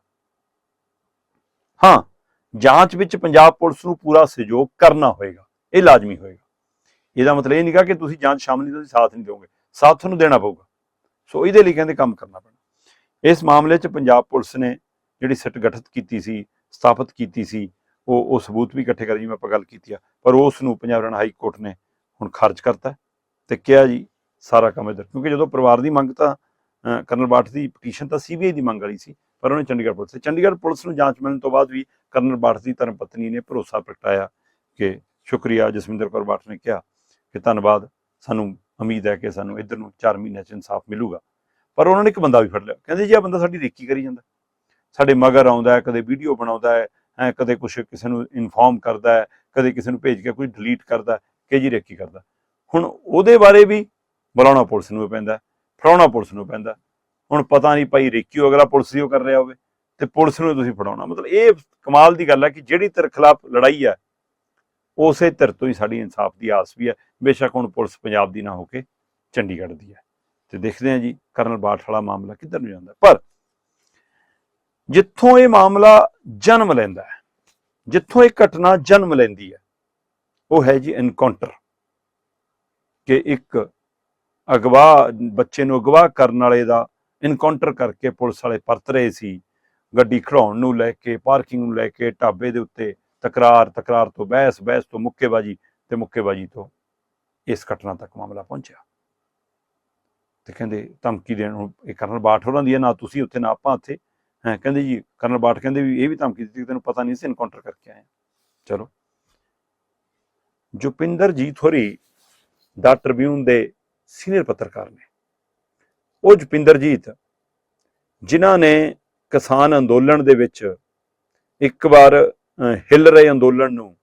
ਹਾਂ, ਜਾਂਚ ਵਿੱਚ ਪੰਜਾਬ ਪੁਲਿਸ ਨੂੰ ਪੂਰਾ ਸਹਿਯੋਗ ਕਰਨਾ ਹੋਏਗਾ, ਇਹ ਲਾਜ਼ਮੀ ਹੋਏਗਾ। ਇਹਦਾ ਮਤਲਬ ਇਹ ਨਹੀਂਗਾ ਕਿ ਤੁਸੀਂ ਜਾਂਚ ਸ਼ਾਮਲ ਨਹੀਂ, ਤੁਸੀਂ ਸਾਥ ਨਹੀਂ ਦਿਓਗੇ। ਸਾਥ ਤੁਹਾਨੂੰ ਦੇਣਾ ਪਊਗਾ। ਸੋ ਇਹਦੇ ਲਈ ਕਹਿੰਦੇ ਕੰਮ ਕਰਨਾ ਪੈਣਾ। ਇਸ ਮਾਮਲੇ 'ਚ ਪੰਜਾਬ ਪੁਲਿਸ ਨੇ ਜਿਹੜੀ ਸਿੱਟ ਗਠਿਤ ਕੀਤੀ ਸੀ, ਸਥਾਪਿਤ ਕੀਤੀ ਸੀ, ਉਹ ਉਹ ਸਬੂਤ ਵੀ ਇਕੱਠੇ ਕਰ, ਜਿਵੇਂ ਆਪਾਂ ਗੱਲ ਕੀਤੀ ਆ, ਪਰ ਉਸ ਨੂੰ ਪੰਜਾਬ ਹਰਿਆਣਾ ਹਾਈ ਕੋਰਟ ਨੇ ਹੁਣ ਖਾਰਜ ਕਰਤਾ। ਤੇ ਕਿਹਾ ਜੀ ਸਾਰਾ ਕੰਮ ਇਧਰ। ਕਿਉਂਕਿ ਜਦੋਂ ਪਰਿਵਾਰ ਦੀ ਮੰਗ ਤਾਂ ਕਰਨਲ ਬਾਠ ਦੀ ਪਟੀਸ਼ਨ ਤਾਂ ਸੀਬੀਆਈ ਦੀ ਮੰਗ ਵਾਲੀ ਸੀ, ਪਰ ਉਹਨੇ ਚੰਡੀਗੜ੍ਹ ਪੁਲਿਸ ਤੇ। ਚੰਡੀਗੜ੍ਹ ਪੁਲਿਸ ਨੂੰ ਜਾਂਚ ਮਿਲਣ ਤੋਂ ਬਾਅਦ ਵੀ ਕਰਨਲ ਬਾਠ ਦੀ ਧਰਮ ਪਤਨੀ ਨੇ ਭਰੋਸਾ ਪ੍ਰਗਟਾਇਆ ਕਿ ਸ਼ੁਕਰੀਆ, ਜਸਵਿੰਦਰ ਕੌਰ ਬਾਠ ਨੇ ਕਿਹਾ ਕਿ ਧੰਨਵਾਦ, ਸਾਨੂੰ ਉਮੀਦ ਹੈ ਕਿ ਸਾਨੂੰ ਇੱਧਰ ਨੂੰ 4 ਮਹੀਨਿਆਂ 'ਚ ਇਨਸਾਫ ਮਿਲੂਗਾ। ਪਰ ਉਹਨਾਂ ਨੇ ਇੱਕ ਬੰਦਾ ਵੀ ਫੜ ਲਿਆ। ਕਹਿੰਦੇ ਜੀ ਆ ਬੰਦਾ ਸਾਡੀ ਰੇਕੀ ਕਰੀ ਜਾਂਦਾ। ਸਾਡੇ ਮਗਰ ਆਉਂਦਾ ਹੈ, ਕਦੇ ਵੀਡੀਓ ਬਣਾਉਂਦਾ ਹੈ ਐ ਕਦੇ ਕੁਛ ਕਿਸੇ ਨੂੰ ਇਨਫੋਰਮ ਕਰਦਾ ਹੈ, ਕਦੇ ਕਿਸੇ ਨੂੰ ਭੇਜ ਕੇ ਕੋਈ ਡਿਲੀਟ ਕਰਦਾ ਕਿ ਜੀ ਰੇਕੀ ਕਰਦਾ। ਹੁਣ ਉਹਦੇ ਬਾਰੇ ਵੀ ਬੁਲਾਉਣਾ ਪੁਲਿਸ ਨੂੰ ਪੈਂਦਾ ਫੜਾਉਣਾ ਪੁਲਿਸ ਨੂੰ ਪੈਂਦਾ ਹੁਣ ਪਤਾ ਨਹੀਂ ਭਾਈ ਰੇਕੀ ਅਗਲਾ ਪੁਲਿਸ ਹੀ ਉਹ ਕਰ ਰਿਹਾ ਹੋਵੇ ਤੇ ਪੁਲਿਸ ਨੂੰ ਤੁਸੀਂ ਫੜਾਉਣਾ। ਮਤਲਬ ਇਹ ਕਮਾਲ ਦੀ ਗੱਲ ਹੈ ਕਿ ਜਿਹੜੀ ਧਿਰ ਖਿਲਾਫ ਲੜਾਈ ਹੈ, ਉਸੇ ਧਿਰ ਤੋਂ ਹੀ ਸਾਡੀ ਇਨਸਾਫ ਦੀ ਆਸ ਵੀ ਹੈ। ਬੇਸ਼ੱਕ ਹੁਣ ਪੁਲਿਸ ਪੰਜਾਬ ਦੀ ਨਾ ਹੋ ਕੇ ਚੰਡੀਗੜ੍ਹ ਦੀ ਹੈ। ਤੇ ਦੇਖਦੇ ਹਾਂ ਜੀ, ਕਰਨਲ ਬਾਠ ਵਾਲਾ ਮਾਮਲਾ ਕਿੱਧਰ ਨੂੰ ਜਾਂਦਾ ਪਰ ਜਿੱਥੋਂ ਇਹ ਮਾਮਲਾ ਜਨਮ ਲੈਂਦਾ ਹੈ, ਜਿੱਥੋਂ ਇਹ ਘਟਨਾ ਜਨਮ ਲੈਂਦੀ ਹੈ, ਉਹ ਹੈ ਜੀ ਐਨਕਾਊਂਟਰ ਕਿ ਇੱਕ ਅਗਵਾ, ਬੱਚੇ ਨੂੰ ਅਗਵਾ ਕਰਨ ਵਾਲੇ ਦਾ ਇਨਕਾਊਂਟਰ ਕਰਕੇ ਪੁਲਿਸ ਵਾਲੇ ਪਰਤ ਰਹੇ ਸੀ। ਗੱਡੀ ਖੜਾਉਣ ਨੂੰ ਲੈ ਕੇ ਪਾਰਕਿੰਗ ਨੂੰ ਲੈ ਕੇ, ਢਾਬੇ ਦੇ ਉੱਤੇ ਤਕਰਾਰ ਤਕਰਾਰ ਤੋਂ ਬਹਿਸ ਬਹਿਸ ਤੋਂ ਮੁੱਕੇਬਾਜੀ ਤੇ ਮੁੱਕੇਬਾਜੀ ਤੋਂ ਇਸ ਘਟਨਾ ਤੱਕ ਮਾਮਲਾ ਪਹੁੰਚਿਆ। ਤੇ ਕਹਿੰਦੇ, ਧਮਕੀ ਦੇਣ ਨੂੰ ਇਹ ਕਰਨਲ ਬਾਠ ਹੋਰਾਂ ਦੀ ਹੈ, ਨਾ ਤੁਸੀਂ ਉੱਥੇ, ਨਾ ਆਪਾਂ ਉੱਥੇ। ਹੈ, ਕਹਿੰਦੇ ਜੀ, ਕਰਨਲ ਬਾਠ ਕਹਿੰਦੇ ਵੀ ਇਹ ਵੀ ਧਮਕੀ ਦਿੱਤੀ ਕਿ ਤੈਨੂੰ ਪਤਾ ਨਹੀਂ ਸੀ ਇਨਕਾਊਂਟਰ ਕਰਕੇ ਆਏ ਚਲੋ। ਚਲੋ ਜੁਪਿੰਦਰਜੀਤ ਥੋਰੀ ਦਾ ਟ੍ਰਿਬਿਊਨ ਦੇ ਸੀਨੀਅਰ ਪੱਤਰਕਾਰ ਨੇ। ਉਹ ਜਪਿੰਦਰਜੀਤ, ਜਿਨ੍ਹਾਂ ਨੇ ਕਿਸਾਨ ਅੰਦੋਲਨ ਦੇ ਵਿੱਚ ਇੱਕ ਵਾਰ ਹਿੱਲ ਰਹੇ ਅੰਦੋਲਨ ਨੂੰ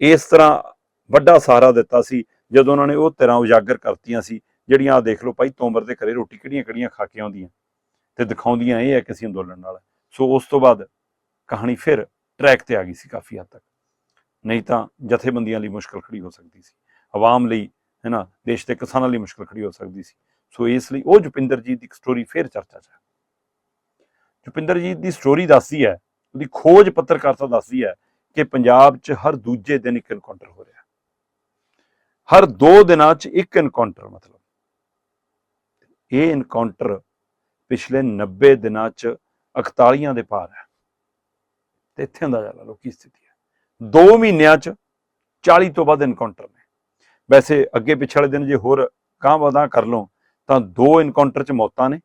ਇਸ ਤਰ੍ਹਾਂ ਵੱਡਾ ਸਹਾਰਾ ਦਿੱਤਾ ਸੀ, ਜਦੋਂ ਉਹਨਾਂ ਨੇ ਉਹ ਤਰ੍ਹਾਂ ਉਜਾਗਰ ਕਰਤੀਆਂ ਸੀ, ਜਿਹੜੀਆਂ ਆ ਦੇਖ ਲਓ ਭਾਈ ਤੋਮਰ ਦੇ ਘਰੇ ਰੋਟੀ ਕਿਹੜੀਆਂ ਕਿਹੜੀਆਂ ਖਾ ਕੇ ਆਉਂਦੀਆਂ ਤੇ ਦਿਖਾਉਂਦੀਆਂ ਇਹ ਹੈ ਕਿ ਅਸੀਂ ਅੰਦੋਲਨ ਨਾਲ। ਸੋ ਉਸ ਤੋਂ ਬਾਅਦ ਕਹਾਣੀ ਫਿਰ ਟਰੈਕ ਤੇ ਆ ਗਈ ਸੀ ਕਾਫੀ ਹੱਦ ਤੱਕ। ਨਹੀਂ ਤਾਂ ਜਥੇਬੰਦੀਆਂ ਲਈ ਮੁਸ਼ਕਲ ਖੜੀ ਹੋ ਸਕਦੀ ਸੀ। ਆਵਾਮ ਲਈ ਹੈ ਨਾ, ਦੇਸ਼ ਦੇ ਕਿਸਾਨਾਂ ਲਈ ਮੁਸ਼ਕਲ ਖੜੀ ਹੋ ਸਕਦੀ ਸੀ। ਸੋ ਇਸ ਲਈ ਉਹ ਜੁਪਿੰਦਰਜੀਤ ਦੀ ਇੱਕ ਸਟੋਰੀ ਫਿਰ ਚਰਚਾ 'ਚ ਹੈ। ਜੁਪਿੰਦਰਜੀਤ ਦੀ ਸਟੋਰੀ ਦੱਸਦੀ ਹੈ, ਉਹਦੀ ਖੋਜ ਪੱਤਰਕਾਰਤਾ ਦੱਸਦੀ ਹੈ ਕਿ ਪੰਜਾਬ 'ਚ ਹਰ ਦੂਜੇ ਦਿਨ ਇੱਕ ਐਨਕਾਊਂਟਰ ਹੋ ਰਿਹਾ। ਹਰ ਦੋ ਦਿਨਾਂ 'ਚ ਇੱਕ ਐਨਕਾਊਂਟਰ ਮਤਲਬ। ਇਹ ਐਨਕਾਊਂਟਰ ਪਿਛਲੇ 90 ਦਿਨਾਂ 'ਚ 41 ਦੇ ਪਾਰ ਹੈ। ਤੇ ਇੱਥੇ ਅੰਦਾਜ਼ਾ ਲਾ ਲਓ ਕੀ ਸਥਿਤੀ ਹੈ। 2 ਮਹੀਨਿਆਂ 'ਚ 40 ਤੋਂ ਵੱਧ ਐਨਕਾਊਂਟਰ ਨੇ। ਵੈਸੇ ਅੱਗੇ ਪਿਛਲੇ ਦਿਨ ਜੇ ਹੋਰ ਕਾਂ ਵਧਾਂ ਕਰ ਲਓ ਤਾਂ ਦੋ ਇਨਕਾਊਂਟਰ 'ਚ ਮੌਤਾਂ ਨੇ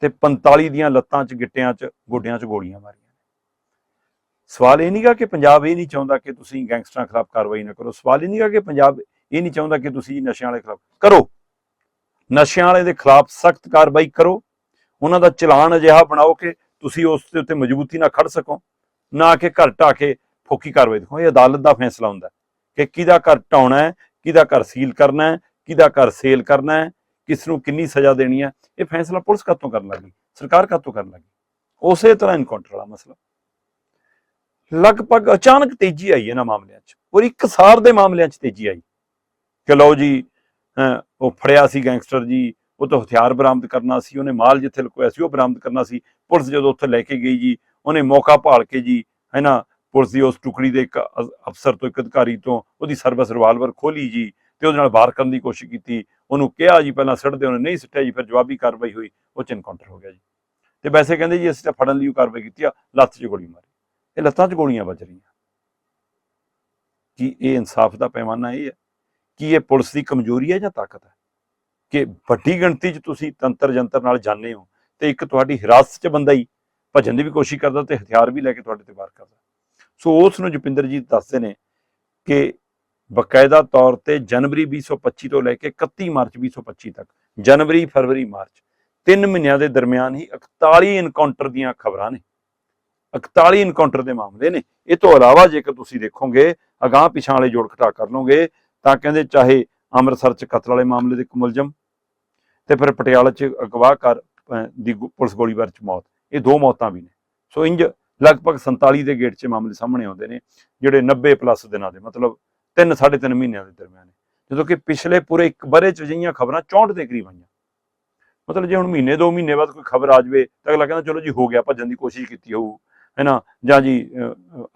ਤੇ 45 ਦੀਆਂ ਲੱਤਾਂ 'ਚ, ਗਿੱਟਿਆਂ 'ਚ, ਗੋਡਿਆਂ 'ਚ ਗੋਲੀਆਂ ਮਾਰੀਆਂ ਨੇ। ਸਵਾਲ ਇਹ ਨਹੀਂਗਾ ਕਿ ਪੰਜਾਬ ਇਹ ਨਹੀਂ ਚਾਹੁੰਦਾ ਕਿ ਤੁਸੀਂ ਗੈਂਗਸਟਰਾਂ ਖਿਲਾਫ ਕਾਰਵਾਈ ਨਾ ਕਰੋ। ਸਵਾਲ ਇਹ ਨਹੀਂਗਾ ਕਿ ਪੰਜਾਬ ਇਹ ਨਹੀਂ ਚਾਹੁੰਦਾ ਕਿ ਤੁਸੀਂ ਨਸ਼ਿਆਂ ਵਾਲੇ ਖਿਲਾਫ ਕਰੋ। ਨਸ਼ਿਆਂ ਵਾਲੇ ਦੇ ਖਿਲਾਫ ਸਖਤ ਕਾਰਵਾਈ ਕਰੋ। ਉਹਨਾਂ ਦਾ ਚਲਾਨ ਅਜਿਹਾ ਬਣਾਓ ਕਿ ਤੁਸੀਂ ਉਸ ਦੇ ਉੱਤੇ ਮਜ਼ਬੂਤੀ ਨਾਲ ਖੜ ਸਕੋ, ਨਾ ਕਿ ਘਰ ਢਾਹ ਕੇ ਫੋਕੀ ਕਾਰਵਾਈ ਦੇਖੋ ਇਹ ਅਦਾਲਤ ਦਾ ਫੈਸਲਾ ਹੁੰਦਾ। ਕਿ ਕਿਹਦਾ ਘਰ ਢਾਉਣਾ ਹੈ, ਕਿਹਦਾ ਘਰ ਸੀਲ ਕਰਨਾ ਹੈ, ਕਿਹਦਾ ਘਰ ਸੇਲ ਕਰਨਾ ਹੈ ਕਿਸ ਨੂੰ ਕਿੰਨੀ ਸਜ਼ਾ ਦੇਣੀ ਹੈ, ਇਹ ਫੈਸਲਾ ਪੁਲਿਸ ਕਾਤੋਂ ਕਰਨ ਲੱਗੀ, ਸਰਕਾਰ ਕਾਤੋਂ ਕਰਨ ਲੱਗੀ? ਉਸੇ ਤਰ੍ਹਾਂ ਇਨਕਾਊਂਟਰ ਵਾਲਾ ਮਸਲਾ। ਲਗਭਗ ਅਚਾਨਕ ਤੇਜ਼ੀ ਆਈ ਇਹਨਾਂ ਮਾਮਲਿਆਂ 'ਚ, ਔਰ ਇੱਕ ਸਾਰ ਦੇ ਮਾਮਲਿਆਂ 'ਚ ਤੇਜ਼ੀ ਆਈ। ਕਿ ਲਓ ਜੀ ਉਹ ਫੜਿਆ ਸੀ ਗੈਂਗਸਟਰ ਜੀ, ਉਹ ਤੋਂ ਹਥਿਆਰ ਬਰਾਮਦ ਕਰਨਾ ਸੀ, ਉਹਨੇ ਮਾਲ ਜਿੱਥੇ ਲੁਕੋਇਆ ਸੀ ਉਹ ਬਰਾਮਦ ਕਰਨਾ ਸੀ। ਪੁਲਿਸ ਜਦੋਂ ਉੱਥੇ ਲੈ ਕੇ ਗਈ ਜੀ, ਉਹਨੇ ਮੌਕਾ ਭਾਲ ਕੇ ਜੀ, ਹੈ ਨਾ ਪੁਲਿਸ ਦੀ ਉਸ ਟੁਕੜੀ ਦੇ ਇੱਕ ਅਫਸਰ ਤੋਂ ਇੱਕ ਅਧਿਕਾਰੀ ਤੋਂ ਉਹਦੀ ਸਰਵਿਸ ਰਿਵਾਲਵਰ ਖੋਲੀ ਜੀ ਤੇ ਉਹਦੇ ਨਾਲ ਬਾਹਰ ਕਰਨ ਦੀ ਕੋਸ਼ਿਸ਼ ਕੀਤੀ। ਉਹਨੂੰ ਕਿਹਾ ਜੀ, ਪਹਿਲਾਂ ਸਿੱਟਦੇ, ਉਹਨੇ ਨਹੀਂ ਸਿੱਟਿਆ ਜੀ, ਫਿਰ ਜਵਾਬੀ ਕਾਰਵਾਈ ਹੋਈ, ਉਹ ਚ ਇਨਕਾਊਂਟਰ ਹੋ ਗਿਆ ਜੀ। ਤੇ ਵੈਸੇ ਕਹਿੰਦੇ ਜੀ, ਅਸੀਂ ਤਾਂ ਫੜਨ ਲਈ ਉਹ ਕਾਰਵਾਈ ਕੀਤੀ ਆ, ਲੱਤ 'ਚ ਗੋਲੀ ਮਾਰੀ। ਇਹ ਲੱਤਾਂ 'ਚ ਗੋਲੀਆਂ ਵੱਜ ਰਹੀਆਂ। ਕੀ ਇਹ ਇਨਸਾਫ ਦਾ ਪੈਮਾਨਾ ਇਹ ਹੈ? ਕੀ ਇਹ ਪੁਲਿਸ ਦੀ ਕਮਜ਼ੋਰੀ ਹੈ ਜਾਂ ਤਾਕਤ ਹੈ? ਕਿ ਵੱਡੀ ਗਿਣਤੀ 'ਚ ਤੁਸੀਂ ਤੰਤਰ ਜੰਤਰ ਨਾਲ ਜਾਣੇ ਹੋ ਤੇ ਇੱਕ ਤੁਹਾਡੀ ਹਿਰਾਸਤ 'ਚ ਬੰਦਾ ਹੀ ਭੱਜਣ ਦੀ ਵੀ ਕੋਸ਼ਿਸ਼ ਕਰਦਾ ਤੇ ਹਥਿਆਰ ਵੀ ਲੈ ਕੇ ਤੁਹਾਡੇ ਤੇ ਵਾਰ ਕਰਦਾ। ਸੋ ਉਸ ਨੂੰ ਜੁਪਿੰਦਰਜੀਤ ਦੱਸਦੇ ਨੇ ਕਿ ਬਕਾਇਦਾ ਤੌਰ ਤੇ ਜਨਵਰੀ 2025 ਤੋਂ ਲੈ ਕੇ 31 ਮਾਰਚ 2025 ਤੱਕ, ਜਨਵਰੀ, ਫਰਵਰੀ, ਮਾਰਚ, ਤਿੰਨ ਮਹੀਨਿਆਂ ਦੇ ਦਰਮਿਆਨ ਹੀ 41 ਇਨਕਾਊਂਟਰ ਦੀਆਂ ਖਬਰਾਂ ਨੇ। 41 ਇਨਕਾਊਂਟਰ ਦੇ ਮਾਮਲੇ ਨੇ। ਇਹ ਤੋਂ ਇਲਾਵਾ ਜੇਕਰ ਤੁਸੀਂ ਦੇਖੋਗੇ, ਅਗਾਹ ਪਿਛਾਂ ਵਾਲੇ ਜੋੜ ਘਟਾ ਕਰ ਲਓਗੇ, ਤਾਂ ਕਹਿੰਦੇ ਚਾਹੇ ਅੰਮ੍ਰਿਤਸਰ ਚ ਕਤਲ ਵਾਲੇ ਮਾਮਲੇ ਦੇ ਇੱਕ ਮੁਲਜ਼ਮ ਤੇ ਫਿਰ ਪਟਿਆਲਾ ਚ ਅਗਵਾਕਾਰ ਕਰ ਦੀ ਪੁਲਿਸ ਗੋਲੀਬਾਰ ਚ ਮੌਤ। ਇਹ ਦੋ ਮੌਤਾਂ ਵੀ ਨੇ। ਸੋ ਇੰਜ ਲਗਭਗ 47 ਦੇ ਗੇਟ 'ਚ ਮਾਮਲੇ ਸਾਹਮਣੇ ਆਉਂਦੇ ਨੇ, ਜਿਹੜੇ 90 ਪਲੱਸ ਦਿਨਾਂ ਦੇ, ਮਤਲਬ 3 3.5 ਮਹੀਨਿਆਂ ਦੇ ਦਰਮਿਆਨ ਜਦੋਂ ਕਿ ਪਿਛਲੇ ਪੂਰੇ ਇੱਕ ਬਰੇ ਚ ਜਿਹੀਆਂ ਖਬਰਾਂ 64 ਦੇ ਕਰੀਬ ਆਈਆਂ। ਮਤਲਬ ਜੇ ਹੁਣ ਮਹੀਨੇ, ਦੋ ਮਹੀਨੇ ਬਾਅਦ ਕੋਈ ਖਬਰ ਆ ਜਾਵੇ ਤਾਂ ਅਗਲਾ ਕਹਿੰਦਾ, ਚਲੋ ਜੀ, ਹੋ ਗਿਆ, ਭੱਜਣ ਦੀ ਕੋਸ਼ਿਸ਼ ਕੀਤੀ ਹੋਊ ਹੈਨਾ ਜਾਂ ਜੀ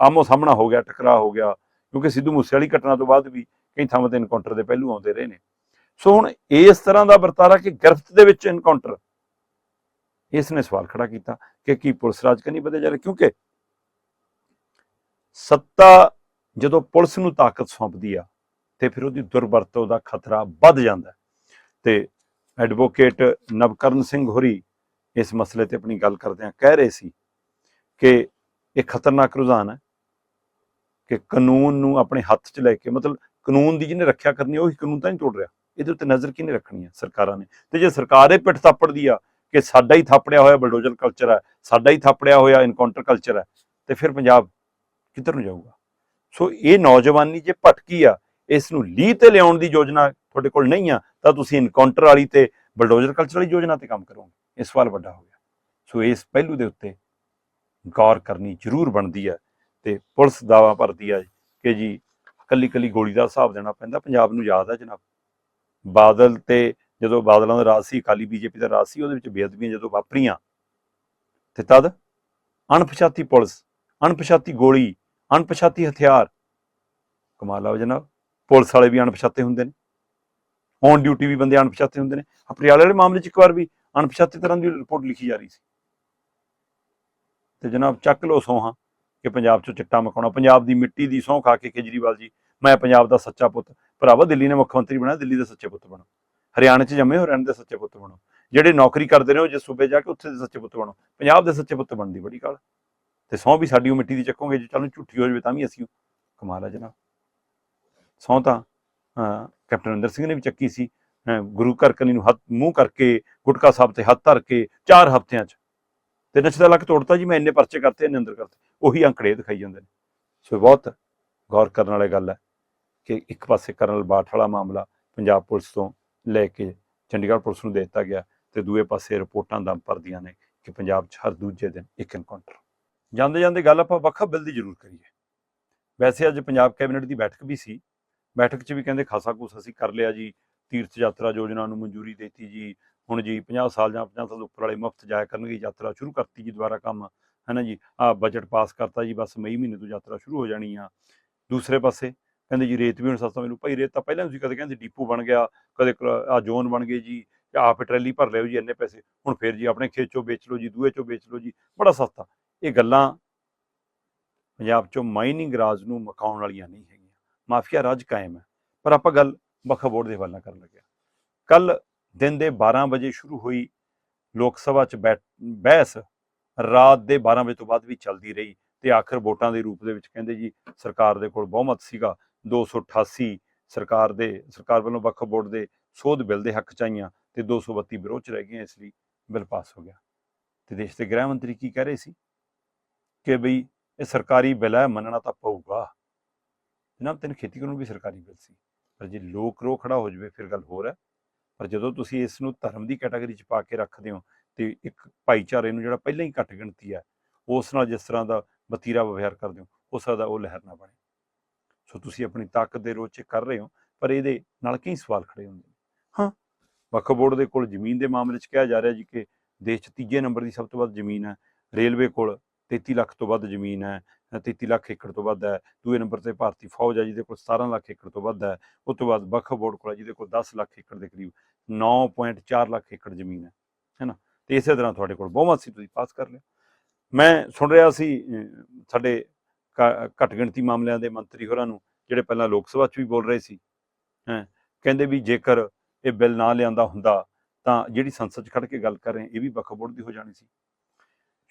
ਆਮੋ ਸਾਹਮਣਾ ਹੋ ਗਿਆ ਟਕਰਾ ਹੋ ਗਿਆ। ਕਿਉਂਕਿ ਸਿੱਧੂ ਮੂਸੇ ਵਾਲੀ ਘਟਨਾ ਤੋਂ ਬਾਅਦ ਵੀ ਕਈ ਥਾਵਾਂ ਤੇ ਇਨਕਾਊਂਟਰ ਦੇ ਪਹਿਲੂ ਆਉਂਦੇ ਰਹੇ ਨੇ। ਸੋ ਹੁਣ ਇਸ ਤਰ੍ਹਾਂ ਦਾ ਵਰਤਾਰਾ ਕਿ ਗ੍ਰਿਫਤ ਦੇ ਵਿੱਚ ਇਨਕਾਊਂਟਰ ਇਸ ਨੇ ਸਵਾਲ ਖੜਾ ਕੀਤਾ। ਕਿ ਕੀ ਪੁਲਿਸ ਰਾਜ ਕਰਨੀ ਵਧੇ ਜਾ ਰਿਹਾ? ਕਿਉਂਕਿ ਸੱਤਾ ਜਦੋਂ ਪੁਲਿਸ ਨੂੰ ਤਾਕਤ ਸੌਂਪਦੀ ਆ ਤੇ ਫਿਰ ਉਹਦੀ ਦੁਰਵਰਤੋਂ ਦਾ ਖਤਰਾ ਵੱਧ ਜਾਂਦਾ। ਤੇ ਐਡਵੋਕੇਟ ਨਵਕਰਨ ਸਿੰਘ ਹੋਰੀ ਇਸ ਮਸਲੇ ਤੇ ਆਪਣੀ ਗੱਲ ਕਰਦਿਆਂ ਕਹਿ ਰਹੇ ਸੀ ਕਿ ਇਹ ਖਤਰਨਾਕ ਰੁਝਾਨ ਹੈ ਕਿ ਕਾਨੂੰਨ ਨੂੰ ਆਪਣੇ ਹੱਥ 'ਚ ਲੈ ਕੇ ਮਤਲਬ ਕਾਨੂੰਨ ਦੀ ਜਿਹਨੇ ਰੱਖਿਆ ਕਰਨੀ ਹੈ, ਉਹੀ ਕਾਨੂੰਨ ਤਾਂ ਨਹੀਂ ਤੋੜ ਰਿਹਾ। ਇਹਦੇ ਉੱਤੇ ਨਜ਼ਰ ਕਿਹਨੇ ਰੱਖਣੀ ਹੈ ਸਰਕਾਰਾਂ ਨੇ? ਤੇ ਜੇ ਸਰਕਾਰ ਇਹ ਪਿੱਠ ਥਾਪੜਦੀ ਆ ਕਿ ਸਾਡਾ ਹੀ ਥਾਪੜਿਆ ਹੋਇਆ ਬਲਡੋਜ਼ਰ ਕਲਚਰ ਹੈ, ਸਾਡਾ ਹੀ ਥਾਪੜਿਆ ਹੋਇਆ ਇਨਕਾਊਂਟਰ ਕਲਚਰ ਹੈ ਤੇ ਫਿਰ ਪੰਜਾਬ ਕਿੱਧਰ ਨੂੰ ਜਾਊਗਾ? ਸੋ ਇਹ ਨੌਜਵਾਨੀ ਜੇ ਭਟਕੀ ਆ, ਇਸ ਨੂੰ ਲੀਹ ਤੇ ਲਿਆਉਣ ਦੀ ਯੋਜਨਾ ਤੁਹਾਡੇ ਕੋਲ ਨਹੀਂ ਆ, ਤਾਂ ਤੁਸੀਂ ਇਨਕਾਊਂਟਰ ਵਾਲੀ ਤੇ ਬਲਡੋਜ਼ਰ ਕਲਚਰ ਵਾਲੀ ਯੋਜਨਾ ਤੇ ਕੰਮ ਕਰੋਗੇ। ਇਹ ਸਵਾਲ ਵੱਡਾ ਹੋ ਗਿਆ। ਸੋ ਇਸ ਪਹਿਲੂ ਦੇ ਉੱਤੇ ਗੌਰ ਕਰਨੀ ਜ਼ਰੂਰ ਬਣਦੀ ਹੈ ਤੇ ਪੁਲਿਸ ਦਾਵਾ ਭਰਦੀ ਹੈ ਕਿ ਜੀ ਕੱਲੀ ਕੱਲੀ ਗੋਲੀ ਦਾ ਹਿਸਾਬ ਦੇਣਾ ਪੈਂਦਾ, ਪੰਜਾਬ ਨੂੰ ਯਾਦ ਹੈ ਜਨਾਬ? ਬਾਦਲ ਤੇ ਜਦੋਂ ਬਾਦਲਾਂ ਦਾ ਰਾਜ ਸੀ, ਅਕਾਲੀ ਬੀਜੇਪੀ ਦਾ ਰਾਜ ਸੀ, ਉਹਦੇ ਵਿੱਚ ਬੇਅਦਬੀਆਂ ਜਦੋਂ ਵਾਪਰੀਆਂ, ਤੇ ਤਦ ਅਣਪਛਾਤੀ ਪੁਲਿਸ, ਅਣਪਛਾਤੀ ਗੋਲੀ, ਅਣਪਛਾਤੀ ਹਥਿਆਰ, ਕਮਾਲ ਆ ਜਨਾਬ, ਪੁਲਿਸ ਵਾਲੇ ਵੀ ਅਣਪਛਾਤੇ ਹੁੰਦੇ ਨੇ ਔਨ ਡਿਊਟੀ ਵੀ ਬੰਦੇ ਅਣਪਛਾਤੇ ਹੁੰਦੇ ਨੇ ਪਟਿਆਲੇ ਵਾਲੇ ਮਾਮਲੇ 'ਚ ਇੱਕ ਵਾਰ ਵੀ ਅਣਪਛਾਤੇ ਤਰ੍ਹਾਂ ਦੀ ਰਿਪੋਰਟ ਲਿਖੀ ਜਾ ਰਹੀ ਸੀ। ਤੇ ਜਨਾਬ ਚੱਕ ਲੋ ਸੌਹਾਂ ਕਿ ਪੰਜਾਬ 'ਚੋਂ ਚਿੱਟਾ ਮਕਾਉਣਾ ਪੰਜਾਬ ਦੀ ਮਿੱਟੀ ਦੀ ਸਹੁੰ ਖਾ ਕੇ ਕੇਜਰੀਵਾਲ ਜੀ, ਮੈਂ ਪੰਜਾਬ ਦਾ ਸੱਚਾ ਪੁੱਤ, ਭਰਾਵਾ ਦਿੱਲੀ ਨੇ ਮੁੱਖ ਮੰਤਰੀ ਬਣਾਇਆ ਦਿੱਲੀ ਦੇ ਸੱਚੇ ਪੁੱਤ ਬਣੋ। ਹਰਿਆਣੇ 'ਚ ਜੰਮੇ ਹੋ ਰਹਿਣ ਦੇ ਸੱਚੇ ਪੁੱਤ ਬਣੋ। ਜਿਹੜੇ ਨੌਕਰੀ ਕਰਦੇ ਨੇ ਉਹ ਜੇ ਸੂਬੇ ਜਾ ਕੇ ਉੱਥੇ ਦੇ ਸੱਚੇ ਪੁੱਤ ਬਣੋ। ਪੰਜਾਬ ਦੇ ਸੱਚੇ ਪੁੱਤ ਬਣਦੀ ਬੜੀ ਗੱਲ। ਤੇ ਸਹੁੰ ਵੀ ਸਾਡੀ ਉਹ ਮਿੱਟੀ ਦੀ ਚੱਕੋਗੇ, ਜੇ ਚੱਲ ਝੂਠੀ ਹੋ ਜਾਵੇ ਤਾਂ ਵੀ ਅਸੀਂ ਕਮਾਲ ਆ ਜਨਾਬ। ਸਹੁੰ ਤਾਂ ਕੈਪਟਨ ਅਮਰਿੰਦਰ ਸਿੰਘ ਨੇ ਵੀ ਚੱਕੀ ਸੀ। ਗੁਰੂ ਘਰ ਕਨੀ ਨੂੰ ਹੱਥ, ਮੂੰਹ ਕਰਕੇ, ਗੁਟਕਾ ਸਾਹਿਬ ਤੇ ਹੱਥ ਧਰ ਕੇ, ਚਾਰ ਹਫ਼ਤਿਆਂ 'ਚ। ਤੇ ਨਸ਼ੇ ਦਾ ਲੱਕ ਤੋੜਤਾ ਜੀ, ਮੈਂ ਇੰਨੇ ਪਰਚੇ ਕਰਤੇ, ਇੰਨੇ ਅੰਦਰ ਕਰਤੇ। ਉਹੀ ਅੰਕੜੇ ਦਿਖਾਈ ਜਾਂਦੇ ਨੇ। ਸੋ ਬਹੁਤ ਗੌਰ ਕਰਨ ਵਾਲੀ ਗੱਲ ਹੈ ਕਿ ਇੱਕ ਪਾਸੇ ਕਰਨਲ ਬਾਠ ਵਾਲਾ ਮਾਮਲਾ ਪੰਜਾਬ ਪੁਲਿਸ ਤੋਂ ਲੈ ਕੇ ਚੰਡੀਗੜ੍ਹ ਪੁਲਿਸ ਨੂੰ ਦੇ ਦਿੱਤਾ ਗਿਆ ਤੇ ਦੂਏ ਪਾਸੇ ਰਿਪੋਰਟਾਂ ਦਮ ਭਰਦੀਆਂ ਨੇ ਕਿ ਪੰਜਾਬ 'ਚ ਹਰ ਦੂਜੇ ਦਿਨ ਇੱਕ ਐਨਕਾਊਂਟਰ ਜਾਂਦੇ ਜਾਂਦੇ ਗੱਲ ਆਪਾਂ ਵੱਖਰਾ ਬਿੱਲ ਦੀ ਜ਼ਰੂਰ ਕਰੀਏ। ਵੈਸੇ ਅੱਜ ਪੰਜਾਬ ਕੈਬਨਿਟ ਦੀ ਬੈਠਕ ਵੀ ਸੀ। ਬੈਠਕ 'ਚ ਵੀ ਕਹਿੰਦੇ ਖਾਸਾ ਕੁਛ ਅਸੀਂ ਕਰ ਲਿਆ ਜੀ, ਤੀਰਥ ਯਾਤਰਾ ਯੋਜਨਾ ਨੂੰ ਮਨਜ਼ੂਰੀ ਦਿੱਤੀ ਜੀ, ਹੁਣ ਜੀ 50 ਸਾਲ ਜਾਂ 50 ਸਾਲ ਉੱਪਰ ਵਾਲੇ ਮੁਫਤ ਜਾਇਆ ਕਰਨਗੇ ਯਾਤਰਾ ਸ਼ੁਰੂ ਕਰਤੀ ਜੀ ਦੁਬਾਰਾ ਕੰਮ ਹੈ ਨਾ ਜੀ? ਆ ਬਜਟ ਪਾਸ ਕਰਤਾ ਜੀ, ਬਸ ਮਈ ਮਹੀਨੇ ਤੋਂ ਯਾਤਰਾ ਸ਼ੁਰੂ ਹੋ ਜਾਣੀ ਆ। ਦੂਸਰੇ ਪਾਸੇ ਕਹਿੰਦੇ ਜੀ ਰੇਤ ਵੀ ਹੁਣ ਸਸਤਾ ਮੈਨੂੰ ਭਾਈ ਰੇਤ ਤਾਂ ਪਹਿਲਾਂ ਤੁਸੀਂ ਕਦੇ ਕਹਿੰਦੇ ਡੀਪੂ ਬਣ ਗਿਆ, ਕਦੇ ਆ ਜ਼ੋਨ ਬਣ ਗਏ ਜੀ ਆਪ ਟਰੈਲੀ ਭਰ ਲਿਓ ਜੀ ਇੰਨੇ ਪੈਸੇ। ਹੁਣ ਫਿਰ ਜੀ ਆਪਣੇ ਖੇਤ ਚੋਂ ਵੇਚ ਲਓ ਜੀ, ਦੂਏ ਚੋਂ ਵੇਚ ਲਓ ਜੀ, ਬੜਾ ਸਸਤਾ। ਇਹ ਗੱਲਾਂ ਪੰਜਾਬ ਚੋਂ ਮਾਈਨਿੰਗ ਰਾਜ ਨੂੰ ਮਕਾਉਣ ਵਾਲੀਆਂ ਨਹੀਂ ਹੈਗੀਆਂ। ਮਾਫੀਆ ਰਾਜ ਕਾਇਮ ਹੈ। ਪਰ ਆਪਾਂ ਗੱਲ ਵੱਖਰਾ ਬੋਰਡ ਦੇ ਹਵਾਲੇ ਕਰਨ ਲੱਗਿਆ ਕੱਲ ਦਿਨ ਦੇ 12 ਵਜੇ ਸ਼ੁਰੂ ਹੋਈ ਲੋਕ ਸਭਾ 'ਚ ਬੈਠ- ਬਹਿਸ, ਰਾਤ ਦੇ 12 ਵਜੇ ਤੋਂ ਬਾਅਦ ਵੀ ਚੱਲਦੀ ਰਹੀ ਤੇ ਆਖਰ ਵੋਟਾਂ ਦੇ ਰੂਪ ਦੇ ਵਿੱਚ ਕਹਿੰਦੇ ਜੀ ਸਰਕਾਰ ਦੇ ਕੋਲ ਬਹੁਮਤ ਸੀਗਾ। 288 ਸਰਕਾਰ ਦੇ, ਸਰਕਾਰ ਵੱਲੋਂ ਵੱਖ ਬੋਰਡ ਦੇ ਸੋਧ ਬਿੱਲ ਦੇ ਹੱਕ ਚ ਆਈਆਂ ਤੇ 232 ਵਿਰੋਧ ਚ ਰਹਿ ਗਈਆਂ, ਇਸ ਲਈ ਬਿੱਲ ਪਾਸ ਹੋ ਗਿਆ। ਤੇ ਦੇਸ਼ ਦੇ ਗ੍ਰਹਿ ਮੰਤਰੀ ਕੀ ਕਹਿ ਰਹੇ ਸੀ? ਕਿ ਬਈ ਇਹ ਸਰਕਾਰੀ ਬਿੱਲ ਹੈ, ਮੰਨਣਾ ਤਾਂ ਪਊਗਾ। ਜਨਾਬ ਤੈਨੂੰ ਖੇਤੀ ਕਾਨੂੰਨ ਵੀ ਸਰਕਾਰੀ ਬਿੱਲ ਸੀ। ਪਰ ਜੇ ਲੋਕ ਰੋ ਖੜਾ ਹੋ ਜਾਵੇ, ਫਿਰ ਗੱਲ ਹੋਰ ਹੈ। ਪਰ ਜਦੋਂ ਤੁਸੀਂ ਇਸ ਨੂੰ ਧਰਮ ਦੀ ਕੈਟਾਗਰੀ ਚ ਪਾ ਕੇ ਰੱਖਦੇ ਹੋ ਤੇ ਇੱਕ ਭਾਈਚਾਰੇ ਨੂੰ ਜਿਹੜਾ ਪਹਿਲਾਂ ਹੀ ਘੱਟ ਗਿਣਤੀ ਹੈ, ਉਸ ਨਾਲ ਜਿਸ ਤਰ੍ਹਾਂ ਦਾ ਬਤੀਰਾ ਵਿਵਹਾਰ ਕਰਦੇ ਹੋ ਹੋ ਸਕਦਾ ਉਹ ਲਹਿਰ ਨਾ ਬਣੇ। ਸੋ ਤੁਸੀਂ ਆਪਣੀ ਤਾਕਤ ਦੇ ਰੋਚ ਕਰ ਰਹੇ ਹੋ, ਪਰ ਇਹਦੇ ਨਾਲ ਕਈ ਸਵਾਲ ਖੜੇ ਹੁੰਦੇ ਨੇ। ਹਾਂ ਵਕਫ ਬੋਰਡ ਦੇ ਕੋਲ ਜ਼ਮੀਨ ਦੇ ਮਾਮਲੇ 'ਚ ਕਿਹਾ ਜਾ ਰਿਹਾ ਜੀ ਕਿ ਦੇਸ਼ 'ਚ ਤੀਜੇ ਨੰਬਰ ਦੀ ਸਭ ਤੋਂ ਵੱਧ ਜ਼ਮੀਨ ਹੈ, ਰੇਲਵੇ ਕੋਲ 33 ਲੱਖ ਤੋਂ ਵੱਧ ਜ਼ਮੀਨ ਹੈ, ਅ 33 ਲੱਖ ਏਕੜ ਤੋਂ ਵੱਧ ਹੈ, ਦੂਏ ਨੰਬਰ ਤੇ ਭਾਰਤੀ ਫੌਜ ਹੈ ਜਿਹਦੇ ਕੋਲ 17 ਲੱਖ ਏਕੜ ਤੋਂ ਵੱਧ ਹੈ ਉਸ ਤੋਂ ਬਾਅਦ ਵਕਫ ਬੋਰਡ ਕੋਲ ਹੈ ਜਿਹਦੇ ਕੋਲ 10 ਲੱਖ ਏਕੜ ਦੇ ਕਰੀਬ 9.4 ਲੱਖ ਏਕੜ ਜ਼ਮੀਨ ਹੈ ਹੈਨਾ ਤੇ ਇਸੇ ਤਰ੍ਹਾਂ ਤੁਹਾਡੇ ਕੋਲ ਬਹੁਮਤ ਸੀ, ਤੁਸੀਂ ਪਾਸ ਕਰ ਲਿਆ। ਮੈਂ ਸੁਣ ਰਿਹਾ ਸੀ ਸਾਡੇ ਘੱਟ ਗਿਣਤੀ ਮਾਮਲਿਆਂ ਦੇ ਮੰਤਰੀ ਹੋਰਾਂ ਨੂੰ, ਜਿਹੜੇ ਪਹਿਲਾਂ ਲੋਕ ਸਭਾ 'ਚ ਵੀ ਬੋਲ ਰਹੇ ਸੀ, ਹੈ, ਕਹਿੰਦੇ ਵੀ ਜੇਕਰ ਇਹ ਬਿੱਲ ਨਾ ਲਿਆਂਦਾ ਹੁੰਦਾ, ਤਾਂ ਜਿਹੜੀ ਸੰਸਦ 'ਚ ਖੜ ਕੇ ਗੱਲ ਕਰ ਰਹੇ ਇਹ ਵੀ ਵਕਫ ਬੋਰਡ ਦੀ ਹੋ ਜਾਣੀ ਸੀ।